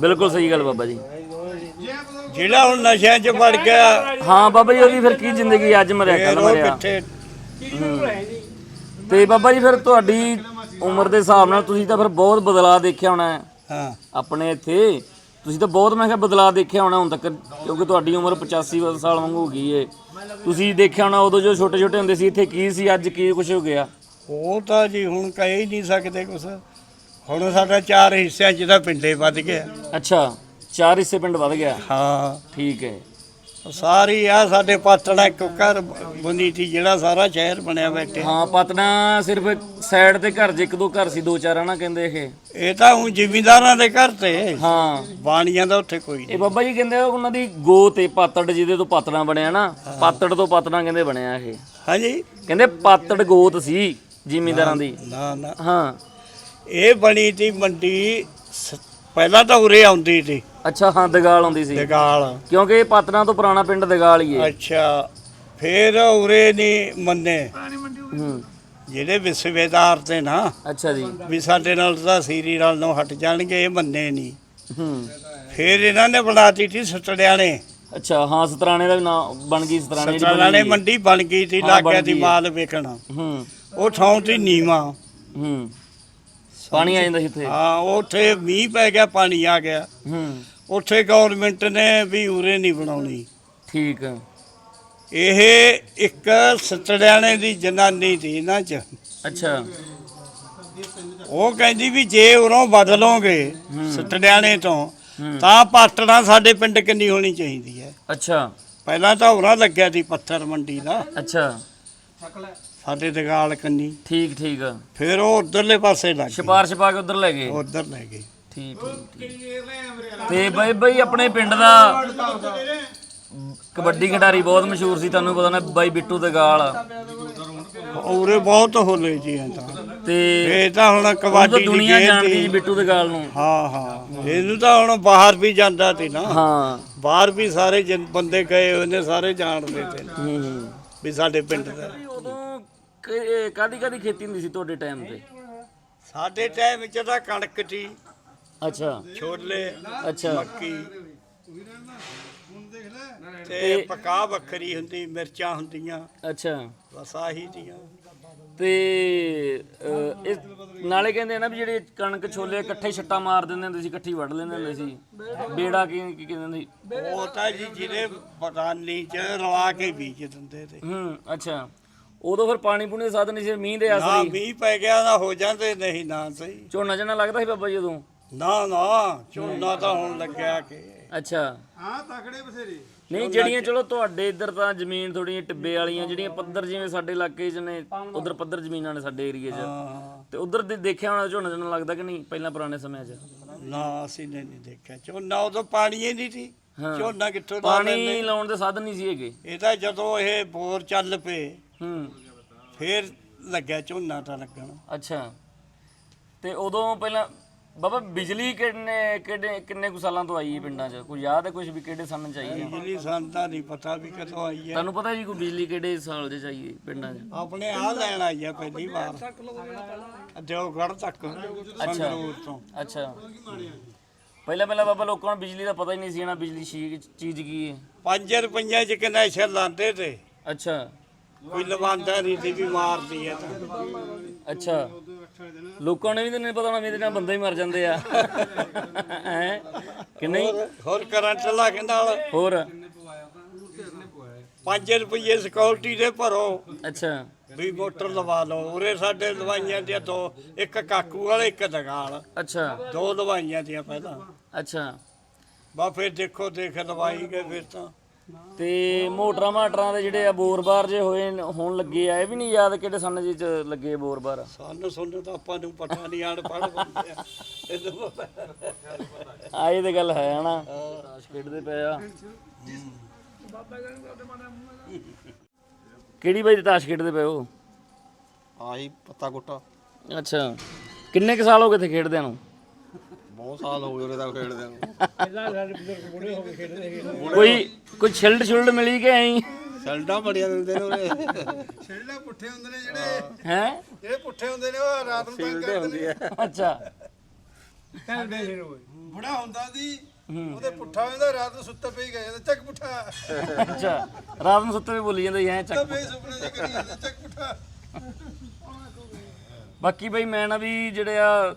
ਬਿਲਕੁਲ ਸਹੀ ਗੱਲ ਬਾਬਾ ਜੀ। ਜਿਹੜਾ ਹੁਣ ਨਸ਼ਿਆਂ 'ਚ ਵੜ ਗਿਆ ਹਾਂ ਬਾਬਾ ਜੀ ਉਹਦੀ ਫਿਰ ਕੀ ਜ਼ਿੰਦਗੀ ਅੱਜ ਮਰਿਆ ਕੱਲ ਉਹ ਮਰਿਆ। ਕਿੱਥੇ ਤੇ ਬਾਬਾ ਜੀ ਫਿਰ ਤੁਹਾਡੀ ਉਮਰ ਦੇ ਹਿਸਾਬ ਨਾਲ ਤੁਸੀਂ ਤਾਂ ਫਿਰ ਬਹੁਤ ਬਦਲਾਅ ਦੇਖਿਆ ਹੋਣਾ ਹੈ। ਹਾਂ। ਆਪਣੇ ਇੱਥੇ ਤੁਸੀਂ ਤਾਂ ਬਹੁਤ ਮੈਂ ਕਿਹਾ ਬਦਲਾਅ ਦੇਖਿਆ ਹੋਣਾ ਹੁਣ ਤੱਕ ਕਿਉਂਕਿ ਤੁਹਾਡੀ ਉਮਰ 85 ਸਾਲ ਵਾਂਗੂ ਹੋ ਗਈ ਏ। ਤੁਸੀਂ ਦੇਖਿਆ ਹੋਣਾ ਉਦੋਂ ਜੋ ਛੋਟੇ ਛੋਟੇ ਹੁੰਦੇ ਸੀ ਇੱਥੇ ਕੀ ਸੀ ਅੱਜ ਕੀ ਕੁਝ ਹੋ ਗਿਆ? ਉਹ ਤਾਂ ਜੀ ਹੁਣ ਕਹਿ ਹੀ ਨਹੀਂ ਸਕਦੇ ਕੁਛ। ਹੁਣ ਸਾਡਾ ਚਾਰ ਹਿੱਸਿਆਂ 'ਚ ਤਾਂ ਪਿੰਡੇ ਵੱਧ ਗਿਆ। ਅੱਛਾ ਚਾਰ ਹਿੱਸੇ ਪਿੰਡ ਵੱਧ ਗਿਆ। ਹਾਂ। ਠੀਕ ਹੈ। ਸਾਰੀ ਆ ਸਾਡੇ ਪਾਤੜਾ ਇੱਕ ਘਰ ਬਣੀ ਸੀ ਜਿਹੜਾ ਸਾਰਾ ਸ਼ਹਿਰ ਬਣਿਆ ਬੈਠੇ ਹਾਂ ਪਤਨਾ ਸਿਰਫ ਸਾਈਡ ਤੇ ਘਰ 'ਚ ਇੱਕ ਦੋ ਘਰ ਸੀ ਦੋ ਚਾਰ ਹਨਾ ਕਹਿੰਦੇ ਇਹ। ਇਹ ਤਾਂ ਹੁਣ ਜ਼ਿਮੀਂਦਾਰਾਂ ਦੇ ਘਰ ਤੇ। ਹਾਂ। ਬਾਣੀਆਂ ਦਾ ਉੱਥੇ ਕੋਈ ਇਹ ਨਹੀਂ। ਬਾਬਾ ਜੀ ਕਹਿੰਦੇ ਉਹਨਾਂ ਦੀ ਗੋ ਤੇ ਪਾਤੜ ਜਿਹਦੇ ਤੋਂ ਪਾਤੜਾ ਬਣਿਆ ਨਾ ਪਾਤੜ ਤੋਂ ਪਾਤੜਾ ਕਹਿੰਦੇ ਬਣਿਆ ਇਹ। ਹਾਂਜੀ। ਕਹਿੰਦੇ ਪਾਤੜ ਗੋਤ ਸੀ। ਜ਼ਿਮੀਂਦਾਰਾਂ ਦੀ। ਨਾ ਨਾ। ਹਾਂ। ਇਹ ਬਣੀ ਸੀ ਮੰਡੀ ਸ- ਪਹਿਲਾਂ ਤਾਂ ਉਰੇ ਆਉਂਦੀ ਸੀ ਅੱਛਾ ਹਾਂ ਦਗਾਲ ਆਉਂਦੀ ਸੀ। ਦਗਾਲ। ਕਿਉਂਕਿ ਇਹ ਪਾਤੜਾਂ ਤੋਂ ਪੁਰਾਣਾ ਪਿੰਡ ਦਗਾਲ ਹੀ ਹੈ। ਅੱਛਾ ਫੇਰ ਉਰੇ ਨਹੀਂ ਮੰਨੇ। ਹੂੰ। ਜਿਹੜੇ ਵਿਸਵੇਦਾਰ ਤੇ ਨਾ ਅੱਛਾ ਜੀ। ਵੀ ਸਾਡੇ ਨਾਲ ਤਾਂ ਸੀਰੀ ਨਾਲ ਨੂੰ ਹਟ ਜਾਣਗੇ ਇਹ ਮੰਨੇ ਨਹੀਂ ਹੂੰ। ਫੇਰ ਇਹਨਾਂ ਨੇ ਬਣਾਤੀ ਸੀ ਸਟੜਿਆਣੇ ਅੱਛਾ ਹਾਂ ਸਤਰਾਣੇ ਦਾ ਵੀ ਨਾਮ ਬਣ ਗਈ ਸਤਰਾਣੇ ਦੀ ਸਟੜਿਆਣੇ ਬਣੀ। ਮੰਡੀ ਬਣ ਗਈ ਸੀ ਹਾਂ, ਲਾਗਿਆ ਦੀ ਗਈ। ਮਾਲ ਵੇਚਣਾ ਹੂੰ। ਉਹ ਥਾਂ ਤੇ ਨੀਵਾ। ਹੂੰ। ਪਾਣੀ ਆ ਜਾਂਦਾ ਸੀ ਇੱਥੇ ਹਾਂ ਉੱਥੇ ਮੀਂਹ ਪੈ ਗਿਆ ਪਾਣੀ ਆ ਗਿਆ। ਹੂੰ। ਉੱਥੇ ਗਵਰਨਮੈਂਟ ਨੇ ਵੀ ਉਰੇ ਨਹੀਂ ਬਣਾਉਣੀ। ਠੀਕ ਇਹ ਇੱਕ ਸਤੜਿਆਣੇ ਦੀ ਜਨਾਨੀ ਸੀ ਇਹਨਾਂ ਚ। ਅੱਛਾ। ਉਹ ਕਹਿੰਦੀ ਵੀ ਜੇ ਉਰੋਂ ਬਦਲੋਗੇ। ਸਤੜਿਆਣੇ ਤੋਂ ਤਾਂ ਪਾਟਣਾ ਸਾਡੇ ਪਿੰਡ ਕਿੰਨੀ ਹੋਣੀ ਚਾਹੀਦੀ ਹੈ। ਅੱਛਾ। ਪਹਿਲਾਂ ਤਾਂ ਉਰਾਂ ਲੱਗਿਆ ਸੀ ਪੱਥਰ ਮੰਡੀ ਦਾ। ਅੱਛਾ। ਸਾਡੇ ਦਗਾਲ ਕੰਨੀ। ਠੀਕ ਠੀਕ। ਫਿਰ ਉਹ ਉਧਰਲੇ ਪਾਸੇ ਲੱਗ ਗਏ ਸਿਪਾਰਸ਼ ਪਾ ਕੇ ਉਧਰ ਲੈ ਗਏ? ਉਧਰ ਲੈ ਗਏ। ਠੀਕ ਤੇ ਬਈ ਬਈ ਆਪਣੇ ਪਿੰਡ ਦਾ ਕਬੱਡੀ ਖਿਡਾਰੀ ਬਹੁਤ ਮਸ਼ਹੂਰ ਸੀ ਤੁਹਾਨੂੰ ਪਤਾ ਨਾ ਬਾਈ ਬਿੱਟੂ ਦਗਾਲ ਉਰੇ ਬਹੁਤ ਹੋਲੇ ਜੀ ਇਹ ਤਾਂ। ਤੇ ਇਹ ਤਾਂ ਹੁਣ ਉਹ ਤਾਂ ਕਬੱਡੀ ਦੀ ਦੁਨੀਆ ਖੇਡ ਜਾਣਦੀ ਜੀ ਸੀ ਬਿੱਟੂ ਦਗਾਲ ਨੂੰ। ਹਾਂ ਹਾਂ। ਇਹਨੂੰ ਤਾਂ ਹੁਣ ਬਾਹਰ ਵੀ ਜਾਂਦਾ ਸੀ ਨਾ। ਹਾਂ। ਬਾਹਰ ਵੀ ਸਾਰੇ ਜਨ- ਬੰਦੇ ਗਏ ਹੋਏ ਨੇ ਸਾਰੇ ਜਾਣਦੇ ਤੇ। ਹੂੰ ਹੂੰ। ਵੀ ਸਾਡੇ ਪਿੰਡ ਦਾ। ਕਾਦੀ ਕਾਦੀ ਖੇਤੀ ਹੁੰਦੀ ਸੀ ਤੁਹਾਡੇ ਟਾਈਮ ਤੇ? ਸਾਡੇ ਟਾਈਮ ਵਿੱਚ ਤਾਂ ਕਣਕ ਸੀ ਅੱਛਾ। ਛੋਲੇ ਅੱਛਾ। ਮੱਕੀ। ਤੇ ਪਕਾ ਵੱਖਰੀ ਹੁੰਦੀ ਮਿਰਚਾਂ ਹੁੰਦੀਆਂ। ਅੱਛਾ। ਬਸ ਆਹੀ ਦੀਆਂ। ਤੇ ਅਹ, ਇਹ ਨਾਲੇ ਕਹਿੰਦੇ ਨਾ ਵੀ ਜਿਹੜੇ ਕਣਕ ਛੋਲੇ ਇਕੱਠੇ ਛੱਟਾ ਮਾਰ ਦਿੰਦੇ ਹੁੰਦੇ ਸੀ ਇਕੱਠੀ ਵੱਢ ਲੈਂਦੇ ਹੁੰਦੇ ਸੀ। ਬੇੜਾ ਕੀ ਕੀ ਕਹਿੰਦੇ ਹੁੰਦੇ ਸੀ? ਉਹ ਤਾਂ ਜੀ ਜਿਹਦੇ ਬਦਾਨੀ ਚ ਰਵਾ ਕੇ ਬੀਜ ਦਿੰਦੇ ਤੇ। ਹੂੰ ਅੱਛਾ। ਉਦੋਂ ਫਿਰ ਪਾਣੀ ਪੂਣੀ ਦੇ ਸਾਧਨ ਨਹੀਂ ਸੀ ਮੀਂਹ ਦੇ ਨਾ ਆਸਰੇ ਮੀਂਹ ਪੈ ਗਿਆ ਨਾ ਹੋ ਜਾਂਦੇ ਨਹੀਂ ਨਾ ਸਹੀ। ਝੋਨਾ ਜਨਾ ਲੱਗਦਾ ਸੀ ਬਾਬਾ ਜੀ ਉਦੋਂ? ਨਾ ਨਾ ਝੋਨਾ ਤਾਂ ਹੁਣ ਲੱਗਿਆ ਕਿ। ਅੱਛਾ। ਨਹੀਂ ਜਿਹੜੀਆਂ ਚਲੋ ਤੁਹਾਡੇ ਇੱਧਰ ਤਾਂ ਜ਼ਮੀਨ ਥੋੜੀਆਂ ਟਿੱਬੇ ਵਾਲੀਆਂ ਜਿਹੜੀਆਂ ਪੱਧਰ ਜਿਵੇਂ ਸਾਡੇ ਇਲਾਕੇ 'ਚ ਨੇ ਉਧਰ ਪੱਧਰ ਜ਼ਮੀਨਾਂ ਨੇ ਸਾਡੇ ਏਰੀਏ 'ਚ। ਹਾਂ। ਤੇ ਉਧਰ ਦੇ ਦੇਖਿਆ ਹੋਣਾ ਝੋਨਾ ਝੋਨਾ ਲੱਗਦਾ ਕਿ ਨਹੀਂ ਪਹਿਲਾਂ ਪੁਰਾਣੇ ਸਮਿਆਂ 'ਚ? ਨਾ ਅਸੀਂ ਨੇ ਨਹੀਂ ਦੇਖਿਆ। ਝੋਨਾ ਉਦੋਂ ਪਾਣੀ ਹੀ ਨਹੀਂ ਸੀ। ਹਾਂ। ਝੋਨਾ ਕਿੱਥੋਂ ਦਾ ਪਾਣੀ ਲਾਉਣ ਦੇ ਸਾਧਨ ਨਹੀਂ ਸੀ ਹੈਗੇ। ਇਹ ਤਾਂ ਜਦੋਂ ਇਹ ਬੋਰ ਚੱਲ ਪਏ ਹੂੰ। ਫੇਰ ਲੱਗਿਆ ਝੋਨਾ ਤਾਂ ਲੱਗਣ। ਅੱਛਾ। ਤੇ ਉਦੋਂ ਪਹਿਲਾਂ ਬਾਬਾ ਬਿਜਲੀ ਕਿੰਨੇ ਕਿੰਨੇ ਕਿੰਨੇ ਕੁ ਸਾਲਾਂ ਤੋਂ ਆਈ ਹੈ ਪਿੰਡਾਂ 'ਚ? ਕੋਈ ਯਾਦ ਹੈ ਕੁਝ ਵੀ ਕਿਹੜੇ ਸਾਲਾਂ 'ਚ ਆਈ ਹੈ? ਬਿਜਲੀ ਸਾਨੂੰ ਤਾਂ ਨਹੀਂ ਪਤਾ ਵੀ ਕਦੋਂ ਆਈ ਹੈ। ਤੁਹਾਨੂੰ ਪਤਾ ਜੀ ਕੋਈ ਬਿਜਲੀ ਕਿਹੜੇ ਸਾਲ 'ਚ ਆਈ ਹੈ ਪਿੰਡਾਂ 'ਚ? ਆਪਣੇ ਆ ਲੈਣ ਆਈ ਹੈ ਪਹਿਲੀ ਵਾਰ। ਦਿਓਗੜ ਤੱਕ ਸੰਗਰੂਰ ਤੋਂ। ਅੱਛਾ। ਪਹਿਲਾਂ ਪਹਿਲਾਂ ਬਾਬਾ ਲੋਕਾਂ ਨੂੰ ਬਿਜਲੀ ਦਾ ਪਤਾ ਹੀ ਨਹੀਂ ਸੀ ਨਾ ਬਿਜਲੀ ਚੀਜ਼ ਕੀ ਹੈ। 5 ਰੁਪਈਆ ਚ ਕਨੈਕਸ਼ਨ ਲਾਉਂਦੇ ਤੇ। ਅੱਛਾ। ਕੋਈ ਲਵਾਉਂਦਾ ਨਹੀਂ ਸੀ ਵੀ ਮਾਰਦੀ ਹੈ ਤਾਂ। ਅੱਛਾ। ਲੋਕਾਂ ਨੂੰ ਵੀ ਤਾਂ ਨਹੀਂ ਪਤਾ ਹੋਣਾ ਇਹਦੇ ਨਾਲ ਬੰਦੇ ਹੀ ਮਰ ਜਾਂਦੇ ਆ। ਹੈ? ਕਿ ਨਹੀਂ? ਹੋਰ- ਹੋਰ ਕਰੰਟ ਲਾ ਕੇ ਨਾਲ। ਹੋਰ? 5 ਰੁਪਏ ਸਿਕਿਉਰਿਟੀ ਦੇ ਭਰੋ। ਅੱਛਾ। ਵੀ ਮੋਟਰ ਲਵਾ ਲਓ। ਉਰੇ ਸਾਡੇ ਲਵਾਈਆਂ ਦੀਆਂ ਦੋ ਇੱਕ ਕਾਕੂ ਵਾਲੇ ਇੱਕ ਦਗਾਲ। ਅੱਛਾ। ਦੋ ਲਵਾਈਆਂ ਦੀਆਂ ਪਹਿਲਾਂ। ਅੱਛਾ। ਬਾ ਫਿਰ ਦੇਖੋ ਦੇਖ ਲਵਾਈ ਗਏ ਫਿਰ ਤਾਂ। ਤੇ ਮੋਟਰਾਂ ਮਾਟਰਾਂ ਦੇ ਜਿਹੜੇ ਆ ਬੋਰ-ਬਾਰ ਜੇ ਹੋਏ ਹੋਣ ਲੱਗੇ ਆ ਇਹ ਵੀ ਨਹੀਂ ਯਾਦ ਕਿਹੜੇ ਸੰਨ ਜੀ ਚ ਲੱਗੇ ਬੋਰ-ਬਾਰ ਸਾਨੂੰ ਸੁਣਨ ਤਾਂ ਆਪਾਂ ਨੂੰ ਪਤਾ ਨਹੀਂ ਆਣ ਪੜ ਬੰਦੇ ਆ। ਇਹਨੂੰ ਪਤਾ। ਆ ਇਹ ਤੇ ਗੱਲ ਹੈ ਹਨਾ ਤਾਸ਼ ਖੇਡਦੇ ਪਏ ਆ। ਕਿਹੜੀ ਬਾਈ ਤਾਸ਼ ਖੇਡਦੇ ਪਏ ਹੋ? ਆਹੀ ਪੱਤਾ ਗੁੱਟਾ। ਅੱਛਾ। ਕਿੰਨੇ ਕ ਸਾਲ ਹੋ ਗਏ ਤੇ ਖੇਡਦਿਆਂ ਨੂੰ? ਬਹੁਤ ਸਾਲ ਹੋ ਗਏ ਉਹਦੇ ਤੱਕ ਖੇਡਦੇ ਨੂੰ। ਕੋਈ ਕੋਈ ਛਿਲਡ ਛੁਲਡ ਮਿਲੀ ਕਿ ਐਂ? ਸਲਟਾਂ ਬੜੀਆਂ ਦਿੰਦੇ ਨੇ ਉਹਦੇ ਛੇਲੇ ਪੁੱਠੇ ਹੁੰਦੇ ਨੇ ਜਿਹੜੇ। ਹੈ? ਜਿਹੜੇ ਪੁੱਠੇ ਹੁੰਦੇ ਨੇ ਉਹ ਰਾਤ ਨੂੰ ਤੰਗ ਕਰਦੇ ਨੇ। ਅੱਛਾ। ਬੁੜਾ ਹੁੰਦਾ ਸੀ ਉਹਦੇ ਪੁੱਠਾ ਹੋ ਜਾਂਦਾ ਰਾਤ ਨੂੰ ਸੁੱਤੇ ਪਈ ਗਏ ਜਾਂਦਾ ਚੱਕ ਪੁੱਠਾ। ਅੱਛਾ। ਰਾਤ ਨੂੰ ਸੁੱਤੇ ਵੀ ਬੋਲੀ ਜਾਂਦੇ ਐ ਤਾਂ ਚੱਕ ਬੇ ਸੁਪਨੇ ਜਿਹੇ ਕਰੀ ਜਾਂਦਾ ਚੱਕ ਪੁੱਠਾ। ਬਾਕੀ ਬਈ ਮੈਂ ਨਾ ਵੀ ਜਿਹੜੇ ਆ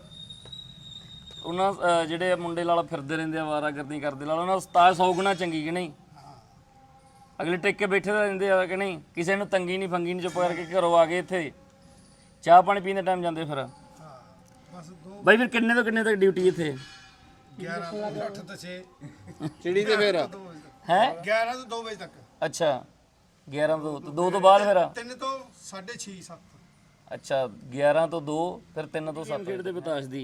ਉਹਨਾਂ ਅਹ ਜਿਹੜੇ ਮੁੰਡੇ ਲਾਲ ਫਿਰਦੇ ਰਹਿੰਦੇ ਆ ਵਾਰਾਗਰਦੀ ਕਰਦੇ ਲਾਲ ਉਹਨਾਂ ਉਸਤਾਦ ਸੌ ਗੁਣਾ ਚੰਗੀ ਕਿ ਨਹੀਂ? ਅਗਲੇ ਟਿਕ ਕੇ ਬੈਠੇ ਤਾਂ ਰਹਿੰਦੇ ਆ ਕਿ ਨਹੀਂ? ਕਿਸੇ ਨੂੰ ਤੰਗੀ ਨਹੀਂ ਫੰਗੀ ਨਹੀਂ ਚੁੱਪ ਕਰਕੇ ਘਰੋਂ ਆ ਗਏ ਇੱਥੇ। ਚਾਹ ਪਾਣੀ ਪੀਣ ਦੇ ਟਾਈਮ ਜਾਂਦੇ ਫਿਰ। ਬਸ ਦੋ ਬਾਈ ਫਿਰ ਕਿੰਨੇ ਤੋਂ ਕਿੰਨੇ ਤੱਕ ਡਿਊਟੀ ਇੱਥੇ? 11 8 ਤੋਂ 6 ਚਿੜੀ ਤੇ ਫੇਰ? ਹੈ? 11 ਤੋਂ 2 ਵਜੇ ਤੱਕ। ਅੱਛਾ 11 ਤੋਂ ਤੇ 2 ਤੋਂ ਬਾਅਦ ਫਿਰ? 3 ਤੋਂ 6:30 7 ਅੱਛਾ 11 ਤੋਂ 2 ਫਿਰ 3 ਤੋਂ 7 ਖੇਡਦੇ ਬਤਾਸ਼ ਦੀ?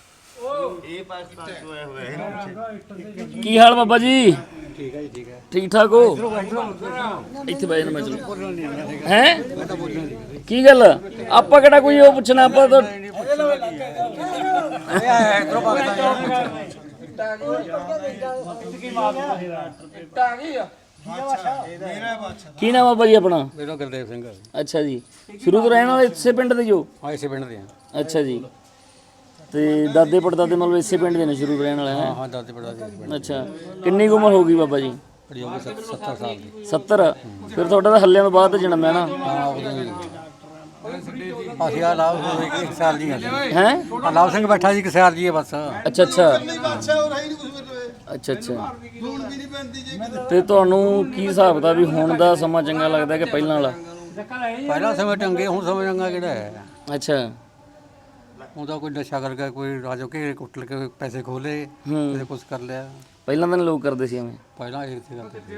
ਕੀ ਹਾਲ ਬਾਬਾ ਜੀ? ਠੀਕ ਹੈ ਜੀ ਠੀਕ ਹੈ। ਠੀਕ ਠਾਕ ਹੋ? ਇੱਥੇ ਬੈਠ ਨਾ ਮੈਂ ਚਲੋ। ਹੈ? ਕੀ ਗੱਲ? ਆਪਾਂ ਕਿਹੜਾ ਕੋਈ ਉਹ ਪੁੱਛਣਾ ਆਪਾਂ ਤਾਂ ਕੀ ਨਾਮ ਆ ਬਾਈ ਆਪਣਾ? ਮੇਰਾ ਗੁਰਦੇਵ ਸਿੰਘ ਅੱਛਾ ਜੀ। ਸ਼ੁਰੂ ਤੋਂ ਰਹਿਣ ਵਾਲੇ ਇਸੇ ਪਿੰਡ ਦੇ ਜੋ ਹਾਂ? ਇਸੇ ਪਿੰਡ ਦੇ ਹਾਂ ਅੱਛਾ ਜੀ। ਤੇ ਦਾਦੇ ਪੜਦਾਦੇ ਮਤਲਬ ਇਸੇ ਪਿੰਡ ਦੇ ਨੇ ਸ਼ੁਰੂ ਤੋਂ ਰਹਿਣ ਵਾਲੇ ਹੈ? ਹਾਂ ਦਾਦੇ ਪੜਦਾ ਸੀ ਪਿੰਡ ਅੱਛਾ ਕਿੰਨੀ ਕੁ ਉਮਰ ਹੋ ਗਈ ਬਾਬਾ ਜੀ? ਬੜੀ ਹੋ ਗਈ 70 ਸਾਲ ਦੀ। 70 ਫਿਰ ਤੁਹਾਡਾ ਤਾਂ ਹੱਲਿਆਂ ਤੋਂ ਬਾਅਦ ਜਨਮ ਹੈ ਨਾ? ਹਾਂ ਉਦੋਂ ਅਸੀਂ ਆ ਲਾਭ ਹੋ ਗਈ ਇੱਕ ਸਾਲ ਦੀ ਗੱਲ ਹੈ। ਲਾਭ ਸਿੰਘ ਬੈਠਾ ਸੀ ਇੱਕ ਸਾਲ ਦੀ ਹੈ ਬਸ। ਅੱਛਾ ਅੱਛਾ। ਅੱਛਾ ਅੱਛਾ। ਜੇ ਤੇ ਤੁਹਾਨੂੰ ਕੀ ਹਿਸਾਬ ਦਾ ਵੀ ਹੁਣ ਦਾ ਸਮਾਂ ਚੰਗਾ ਲੱਗਦਾ ਕਿ ਪਹਿਲਾਂ ਵਾਲਾ? ਪਹਿਲਾਂ ਸਮੇਂ ਟੰਗੇ ਹੁਣ ਸਮੇਂ ਚੰਗਾ ਕਿਹੜਾ ਹੈ? ਅੱਛਾ। ਤਾਂ ਕੋਈ ਨਸ਼ਾ ਕਰਕੇ ਕੋਈ ਰਾਜੋ ਕੇ ਕੁੱਟ ਕੇ ਪੈਸੇ ਖੋਲੇ ਹੂੰ। ਕਦੇ ਕੁਝ ਕਰ ਲਿਆ। ਪਹਿਲਾਂ ਤਾਂ ਨੀ ਲੋਕ ਕਰਦੇ ਸੀ ਐਵੇਂ। ਪਹਿਲਾਂ ਇਹ ਸੀ ਕਰਦੇ ਸੀ।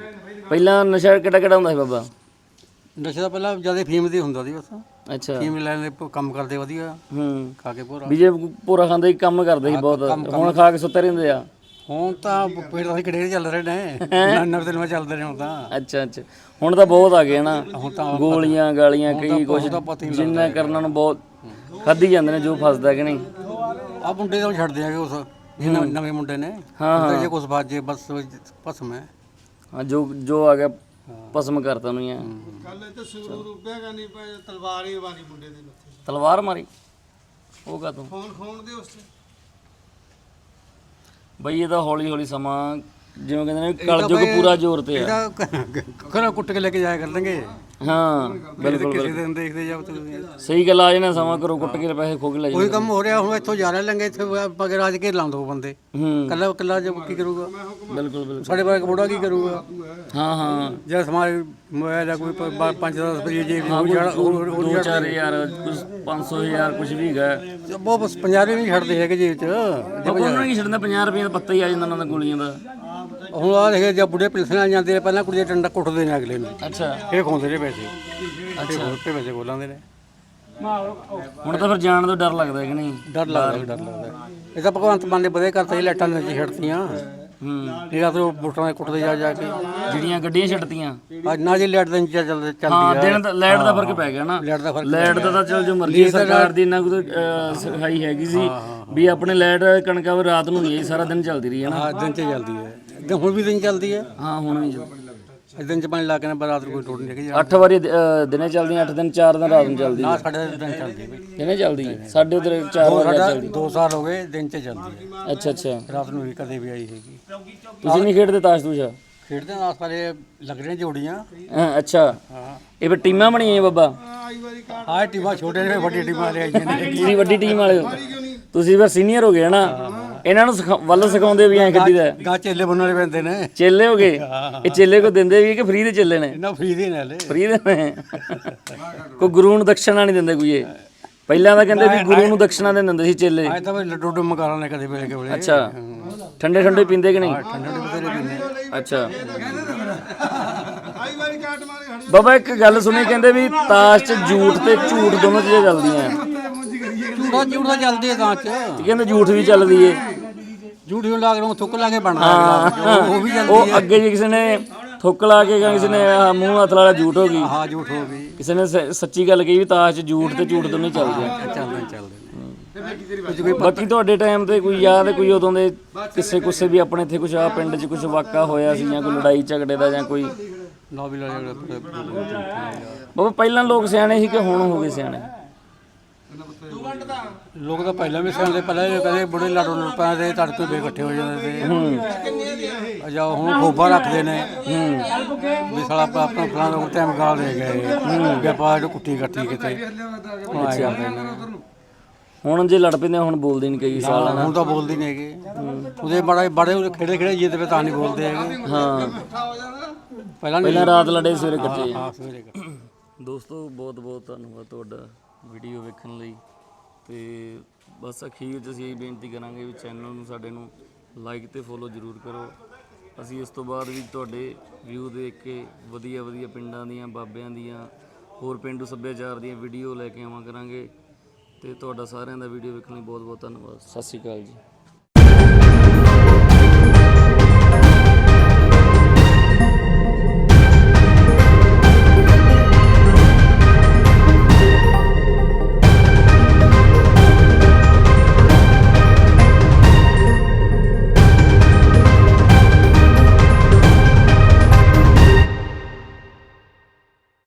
ਪਹਿਲਾਂ ਨਸ਼ਾ ਕਿਹੜਾ ਕਿਹੜਾ ਹੁੰਦਾ ਸੀ ਬਾਬਾ? ਨਸ਼ਾ ਤਾਂ ਪਹਿਲਾਂ ਜ਼ਿਆਦਾ ਫੀਮ ਦੀ ਹੁੰਦਾ ਸੀ ਬਸ। ਅੱਛਾ। ਫੀਮ ਲੈਣ ਦੇ ਪ- ਕੰਮ ਕਰਦੇ ਵਧੀਆ। ਹੂੰ। ਖਾ ਕੇ ਪੂਰਾ ਵੀ ਜੇ ਪੂਰਾ ਖਾਂਦੇ ਹੀ ਕੰਮ ਕਰਦੇ ਸੀ ਬਹੁਤ। ਹੁਣ ਖਾ ਕੇ ਸੁੱਤੇ ਰਹਿੰਦੇ ਆ। ਹੁਣ ਤਾਂ ਪੇਟ ਦਾ ਕਿਹੜੇ ਚੱਲ ਰਹੇ ਨੇ। ਨਵੇਂ ਦਿਨ ਵਿੱਚ ਚੱਲਦੇ ਨੇ ਹੁਣ ਤਾਂ। ਅੱਛਾ ਅੱਛਾ। ਹੁਣ ਤਾਂ ਬਹੁਤ ਆ ਗਏ ਨਾ। ਹੁਣ ਤਾਂ ਗੋਲੀਆਂ ਗਾਲੀਆਂ ਕਈ ਕੁਝ ਤਾਂ ਜਿੰਨਾ ਕਰਨਾ ਨੂੰ ਬਹੁਤ ਖਾਧੀ ਜਾਂਦੇ ਨੇ ਜੋ ਫਸਦਾ ਕਿ ਨਹੀਂ? ਆ ਮੁੰਡੇ ਤਾਂ ਛੱਡਦੇ ਆਗੇ ਉਸ ਨਵੇਂ ਮੁੰਡੇ ਨੇ। ਹਾਂ, ਹਾਂ। ਜੇ ਕੁਝ ਬਾਜੇ ਬਸ ਭਸਮ ਹੈ। ਹਾਂ ਜੋ ਜੋ ਆ ਗਿਆ ਭਸਮ ਕਰਤਾ ਨੂੰ ਆ। ਕੱਲ ਇੱਥੇ ਸੂਰੂ ਰੁਪਿਆ ਕਰਨੀ ਪਈ ਤਲਵਾਰ ਹੀ ਵਾਰੀ ਮੁੰਡੇ ਦੇ ਮੱਥੇ। ਤਲਵਾਰ ਮਾਰੀ? ਉਹ ਕਾ ਤੂੰ ਫੋਨ ਖੋਣ ਦੇ ਉਸ ਤੇ। ਬਈ ਇਹ ਤਾਂ ਹੌਲੀ ਹੌਲੀ ਸਮਾਂ ਜਿਵੇਂ ਕਹਿੰਦੇ ਨੇ ਕਲਯੁਗ ਪੂਰਾ ਜ਼ੋਰ ਤੇ ਆ। ਇਹਦਾ ਘਰੋਂ ਕੁੱਟ ਕੇ ਲੈ ਕੇ ਜਾਇਆ ਕਰਨਗੇ। ਹਾਂ ਬਿਲਕੁਲ ਕਿਸੇ ਬਿਲਕੁਲ। ਦਿਨ ਦੇਖਦੇ ਜਾਓ ਤੁਸੀਂ। ਸਹੀ ਗੱਲ ਆ ਜਾਣਾ ਸਮਾਂ ਕਰੋ ਕੁੱਟ ਕੇ ਪੈਸੇ ਖੋ ਕੇ ਲੈ ਉਹੀ ਜਾਣਾ। ਕੰਮ ਹੋ ਰਿਹਾ ਹੁਣ ਇੱਥੋਂ ਜਾ ਰਹੇ ਲੰਗੇ ਇੱਥੇ ਪਗਰ ਰਾਜ ਕੇ ਲਾਂ ਦੋ ਬੰਦੇ। ਹੂੰ। ਕੱਲਾ ਕੱਲਾ ਜਬ ਕੀ ਕਰੂਗਾ? ਬਿਲਕੁਲ ਬਿਲਕੁਲ। ਸਾਡੇ ਬਾਰੇ ਬੁੜਾ ਕੀ ਕਰੂਗਾ? ਹਾਂ ਹਾਂ। ਜੇ ਸਮਾਰੇ ਮੋਬਾਈਲ ਦਾ ਕੋਈ 5-10 ਰੁਪਏ ਜੇ ਵੀ ਹੋ ਜਾਣਾ ਉਹ ਉਹ ਦੋ ਚਾਰ ਹਜ਼ਾਰ ਕੁਝ 500 ਹਜ਼ਾਰ ਕੁਝ ਵੀ ਹੈਗਾ। ਬਹੁਤ ਬਸ 50 ਵੀ ਨਹੀਂ ਛੱਡਦੇ ਹੈਗੇ ਚ। ਆਪਾਂ ਉਹਨਾਂ ਨੂੰ ਕੀ ਛੱਡਣਾ 50 ਰੁਪਏ ਦਾ ਪੱਤਾ ਹੀ ਆ ਜਾਂਦਾ ਉਹਨਾਂ ਦਾ ਗੋਲੀਆਂ ਦਾ। ਹੁਣ ਆ ਦੇਖੇ ਜਦ ਬੁੱਢੇ ਪਿਲਸਣ ਜਾਂਦੇ ਨੇ ਪਹਿਲਾਂ ਕੁੜੀ ਦੇ ਡੰਡਾ ਕੁੱਟਦੇ ਨੇ ਅਗਲੇ ਨੂੰ। ਅੱਛਾ। ਇਹ ਖੋਂਦੇ ਨੇ ਪੈਸੇ। ਅੱਛਾ। ਉੱਤੇ ਪੈਸੇ ਬੋਲਾਂਦੇ ਨੇ। ਹੁਣ ਤਾਂ ਫਿਰ ਜਾਣ ਤੋਂ ਡਰ ਲੱਗਦਾ ਹੈ ਕਿ ਨਹੀਂ? ਡਰ ਲੱਗਦਾ ਡਰ ਲੱਗਦਾ। ਇਹ ਤਾਂ ਭਗਵੰਤ ਮਾਨ ਨੇ ਬਦੇ ਕਰਤਾ ਸੀ ਲਾਈਟਾਂ ਨੇ ਛੱਡਤੀਆਂ ਹੂੰ। ਰਾਤ ਨੂੰ ਬੁੱਟਾਂ ਦੇ ਕੁੱਟਦੇ ਜਾ ਜਾ ਕੇ। ਜਿਹੜੀਆਂ ਗੱਡੀਆਂ ਛੱਡਤੀਆਂ ਅੱਜ ਨਾ ਜੀ ਲਾਈਟ ਦਿਨ ਚ ਚੱਲਦੇ ਹਾਂ ਚੱਲਦੀ ਆ। ਦਿਨ ਦਾ ਲਾਈਟ ਦਾ ਫ਼ਰਕ ਪੈ ਗਿਆ ਨਾ। ਲਾਈਟ ਦਾ ਫ਼ਰਕ ਲਾਈਟ ਦਾ ਤਾਂ ਚਲ ਜੋ ਮਰਜ਼ੀ ਸਰਕਾਰ ਦੀ ਇੰਨਾ ਕੁ ਸਹਾਈ ਹੈਗੀ ਸੀ ਵੀ ਆਪਣੇ ਲਾਈਟ ਕਣਕਾਂ ਵੀ ਰਾਤ ਨੂੰ ਨਹੀਂ ਸਾਰਾ ਦਿਨ ਚੱਲਦੀ ਰਹੀ ਹੈ ਨਾ। ਹਾਂ ਦਿਨ ਚ ਚੱਲਦੀ ਹੈ। ਦਿਨ ਹੁਣ ਵੀ ਦਿਨ ਚੱਲਦੀ ਹੈ ਹਾਂ ਹੁਣ ਵੀ ਇਹ ਦਿਨ ਚ ਪਾਣੀ ਲਾ ਕੇ ਨਾ ਰਾਤ ਨੂੰ ਕੋਈ ਟੋਟ ਨਹੀਂ ਹੈਗੀ 8 ਵਾਰੀ ਅ, ਦਿਨੇ ਚੱਲਦੀਆਂ 8 ਦਿਨ 4 ਦਿਨ ਰਾਤ ਨੂੰ ਚੱਲਦੀ ਨਾ ਹੈ ਸਾਡੇ ਦਿਨ ਚੱਲਦੀ ਹੈ ਬਈ। ਦਿਨੇ ਚੱਲਦੀ ਹੈ ਸਾਡੇ ਉਧਰ 4 ਵਜੇ ਸਾਡਾ ਚੱਲਦੀ 2 ਸਾਲ ਹੋ ਗਏ ਦਿਨ ਚ ਚੱਲਦੀ ਹੈ ਅੱਛਾ ਅੱਛਾ। ਰਾਤ ਨੂੰ ਵੀ ਕਦੇ ਵੀ ਆਈ ਹੈਗੀ। ਤੁਸੀਂ ਨਹੀਂ ਖੇਡਦੇ ਤਾਸ਼ ਤੂਸ਼ਾ? ਖੇਡਦੇ ਨਾਲ ਸਾਰੇ ਲੱਗ ਰਹੇ ਜੋੜੀਆਂ। ਹਾਂ ਅੱਛਾ। ਹਾਂ ਇਹ ਫਿਰ ਟੀਮਾਂ ਬਣੀਆਂ ਬਾਬਾ? ਆਹ ਟੀਮਾਂ ਛੋਟੇ ਨੇ ਵੱਡੀ ਟੀਮਾਂ ਲੈ ਆਈਆਂ ਨੇ। ਤੁਸੀਂ ਵੱਡੀ ਟੀਮ ਵਾਲੇ ਹੋ। ਤੁਸੀਂ ਫਿਰ ਸੀਨੀਅਰ ਹੋ ਗਏ ਨਾ ਇਹਨਾਂ ਨੂੰ ਸਿਖਾ- ਵੱਲ ਸਿਖਾਉਂਦੇ ਵੀ ਐਂ ਖੇਡੀ ਦਾ। ਗਾ ਚੇਲੇ ਵਾਲੇ ਪੈਂਦੇ ਨੇ। ਚੇਲੇ ਹੋ ਗਏ? ਇਹ ਚੇਲੇ ਕੋ ਦਿੰਦੇ ਵੀ ਕਿ ਫ੍ਰੀ ਦੇ ਚੇਲੇ ਨੇ? ਇਹਨਾਂ ਫ੍ਰੀ ਦੇ ਨਾਲੇ ਫ੍ਰੀ ਦੇ ਨੇ? ਕੋਈ ਗੁਰੂ ਨੂੰ ਦਕਸ਼ਨਾ ਨਹੀਂ ਦਿੰਦੇ ਕੋਈ ਇਹ? ਪਹਿਲਾਂ ਤਾਂ ਕਹਿੰਦੇ ਵੀ ਗੁਰੂ ਨੂੰ ਦਕਸ਼ਨਾ ਦੇ ਦਿੰਦੇ ਸੀ ਚੇਲੇ। ਅੱਜ ਤਾਂ ਵੀ ਲੱਡੂ ਡੁੱਮ ਕਰਾਂ ਨੇ ਕਦੇ ਵੇਲੇ ਕੇ ਵੇਲੇ ਅੱਛਾ। ਠੰਡੇ ਠੰਡੇ ਪੀਂਦੇ ਕਿ ਨਹੀਂ? ਠੰਡੇ ਠੰਡੇ ਬਥੇਰੇ ਪੀਂਦੇ ਅੱਛਾ। ਆਈ ਵਾਰੀ ਕਾਟ ਮਾਰੇ ਖੜ ਬਾਬਾ ਇੱਕ ਗੱਲ ਸੁਣੀ ਕਹਿੰਦੇ ਵੀ ਤਾਸ਼ 'ਚ ਝੂਠ ਤੇ ਝੂਠ ਦੋਨੋਂ ਚੀਜ਼ਾਂ ਚੱਲਦੀਆਂ। ਝੂਠਾ ਝੂਠਾ ਚੱਲਦੀ ਹੈ ਤਾਂ ਚ। ਤੇ ਕਹਿੰਦੇ ਝੂਠ ਵੀ ਚੱਲਦੀ ਏ। ਝੂਠੀ ਨੂੰ ਲਾ ਕੇ ਥੁੱਕ ਲਾ ਕੇ ਬਣਦਾ ਉਹ ਉਹ ਵੀ ਚੱਲਦੀ ਉਹ ਅੱਗੇ ਜੇ ਕਿਸੇ ਨੇ ਥੁੱਕ ਲਾ ਕੇ ਕਿਸੇ ਨੇ ਆਹ ਮੂੰਹ ਹੱਥ ਵਾਲਾ ਝੂਠ ਹੋ ਗਈ। ਹਾਂ ਝੂਠ ਹੋ ਗਈ। ਕਿਸੇ ਨੇ ਸ- ਸੱਚੀ ਗੱਲ ਕਹੀ ਵੀ ਤਾਸ਼ 'ਚ ਝੂਠ ਤੇ ਝੂਠ ਦੋਨੋਂ ਚੱਲਦੇ ਆ। ਚੱਲਦੇ ਚੱਲਦੇ ਬਾਕੀ ਤੁਹਾਡੇ ਟਾਈਮ ਤੇ ਕੋਈ ਯਾਦ ਹੈ ਕੋਈ ਉਦੋਂ ਦੇ ਕਿਸੇ ਕੁਸੇ ਵੀ ਆਪਣੇ ਇੱਥੇ ਕੁਝ ਆ ਪਿੰਡ 'ਚ ਕੁਝ ਵਾਕਾ ਹੋਇਆ ਸੀ ਜਾਂ ਕੋਈ ਲੜਾਈ ਝਗੜੇ ਦਾ ਜਾਂ ਕੋਈ? ਨਾ ਵੀ ਲਾ ਬਾਬਾ ਪਹਿਲਾਂ ਲੋਕ ਸਿਆਣੇ ਸੀ ਕਿ ਹੁਣ ਹੋ ਗਏ ਸਿਆਣੇ? ਲੋਕ ਤਾਂ ਪਹਿਲਾਂ ਵੀ ਸਿਆਣਦੇ ਪਹਿਲਾਂ ਇਹ ਕਹਿੰਦੇ ਬੁੜੇ ਲੜ ਪੈਂਦੇ ਤੜਕੇ ਬੇ ਇਕੱਠੇ ਹੋ ਜਾਂਦੇ ਤੇ ਹੂੰ। ਅਜਾ ਹੁਣ ਖੋਬਾ ਰੱਖਦੇ ਨੇ। ਹੂੰ। ਵੀ ਸਾਲਾ ਆਪਾਂ ਆਪਣਾ ਫਲਾਣਾ ਉਹ ਟਾਈਮ ਗਾਲ ਦੇ ਗਏ ਵੀ ਆਪਾਂ ਇਹਨੂੰ ਕੁੱਟੀ ਕੱਟੀ ਕਿਤੇ। ਹੁਣ ਆਏ ਕਰਦੇ ਨੇ। ਹੁਣ ਜੇ ਲੜ ਪੈਂਦੇ ਆ, ਹੁਣ ਬੋਲਦੇ ਨਹੀਂ ਕਈ ਸਾਲ ਹੁਣ ਤਾਂ ਬੋਲਦੀ ਨਹੀਂ ਹੈਗੇ। ਉਹਦੇ ਬੜੇ ਬੜੇ ਉਹਦੇ ਖੇੜੇ ਖੇੜੇ ਜਿੱਦ ਤੇ ਤਾਂ ਨਹੀਂ ਬੋਲਦੇ ਹੈਗੇ। ਹਾਂ। ਪਹਿਲਾਂ ਨਹੀਂ ਪਹਿਲਾਂ ਰਾਤ ਲੜੇ ਸਵੇਰੇ ਇਕੱਠੇ। ਹਾਂ ਸਵੇਰੇ ਕਰ ਦੋਸਤੋ ਬਹੁਤ ਬਹੁਤ ਧੰਨਵਾਦ ਤੁਹਾਡਾ ਵੀਡੀਓ ਵੇਖਣ ਲਈ। ਤੇ ਬਸ ਅਖੀਰ 'ਚ ਅਸੀਂ ਇਹ ਬੇਨਤੀ ਕਰਾਂਗੇ ਵੀ ਚੈਨਲ ਨੂੰ ਸਾਡੇ ਨੂੰ ਲਾਈਕ ਤੇ ਫੋਲੋ ਜ਼ਰੂਰ ਕਰੋ। ਅਸੀਂ ਇਸ ਤੋਂ ਬਾਅਦ ਵੀ ਤੁਹਾਡੇ ਵਿਊ ਦੇਖ ਕੇ ਵਧੀਆ ਵਧੀਆ ਪਿੰਡਾਂ ਦੀਆਂ, ਬਾਬਿਆਂ ਦੀਆਂ, ਹੋਰ ਪਿੰਡੂ ਸੱਭਿਆਚਾਰ ਦੀਆਂ ਵੀਡੀਓ ਲੈ ਕੇ ਆਵਾਂ ਕਰਾਂਗੇ। ਤੇ ਤੁਹਾਡਾ ਸਾਰਿਆਂ ਦਾ ਵੀਡੀਓ ਵੇਖਣ ਲਈ ਬਹੁਤ ਬਹੁਤ ਧੰਨਵਾਦ। ਸਤਿ ਸ਼੍ਰੀ ਅਕਾਲ ਜੀ।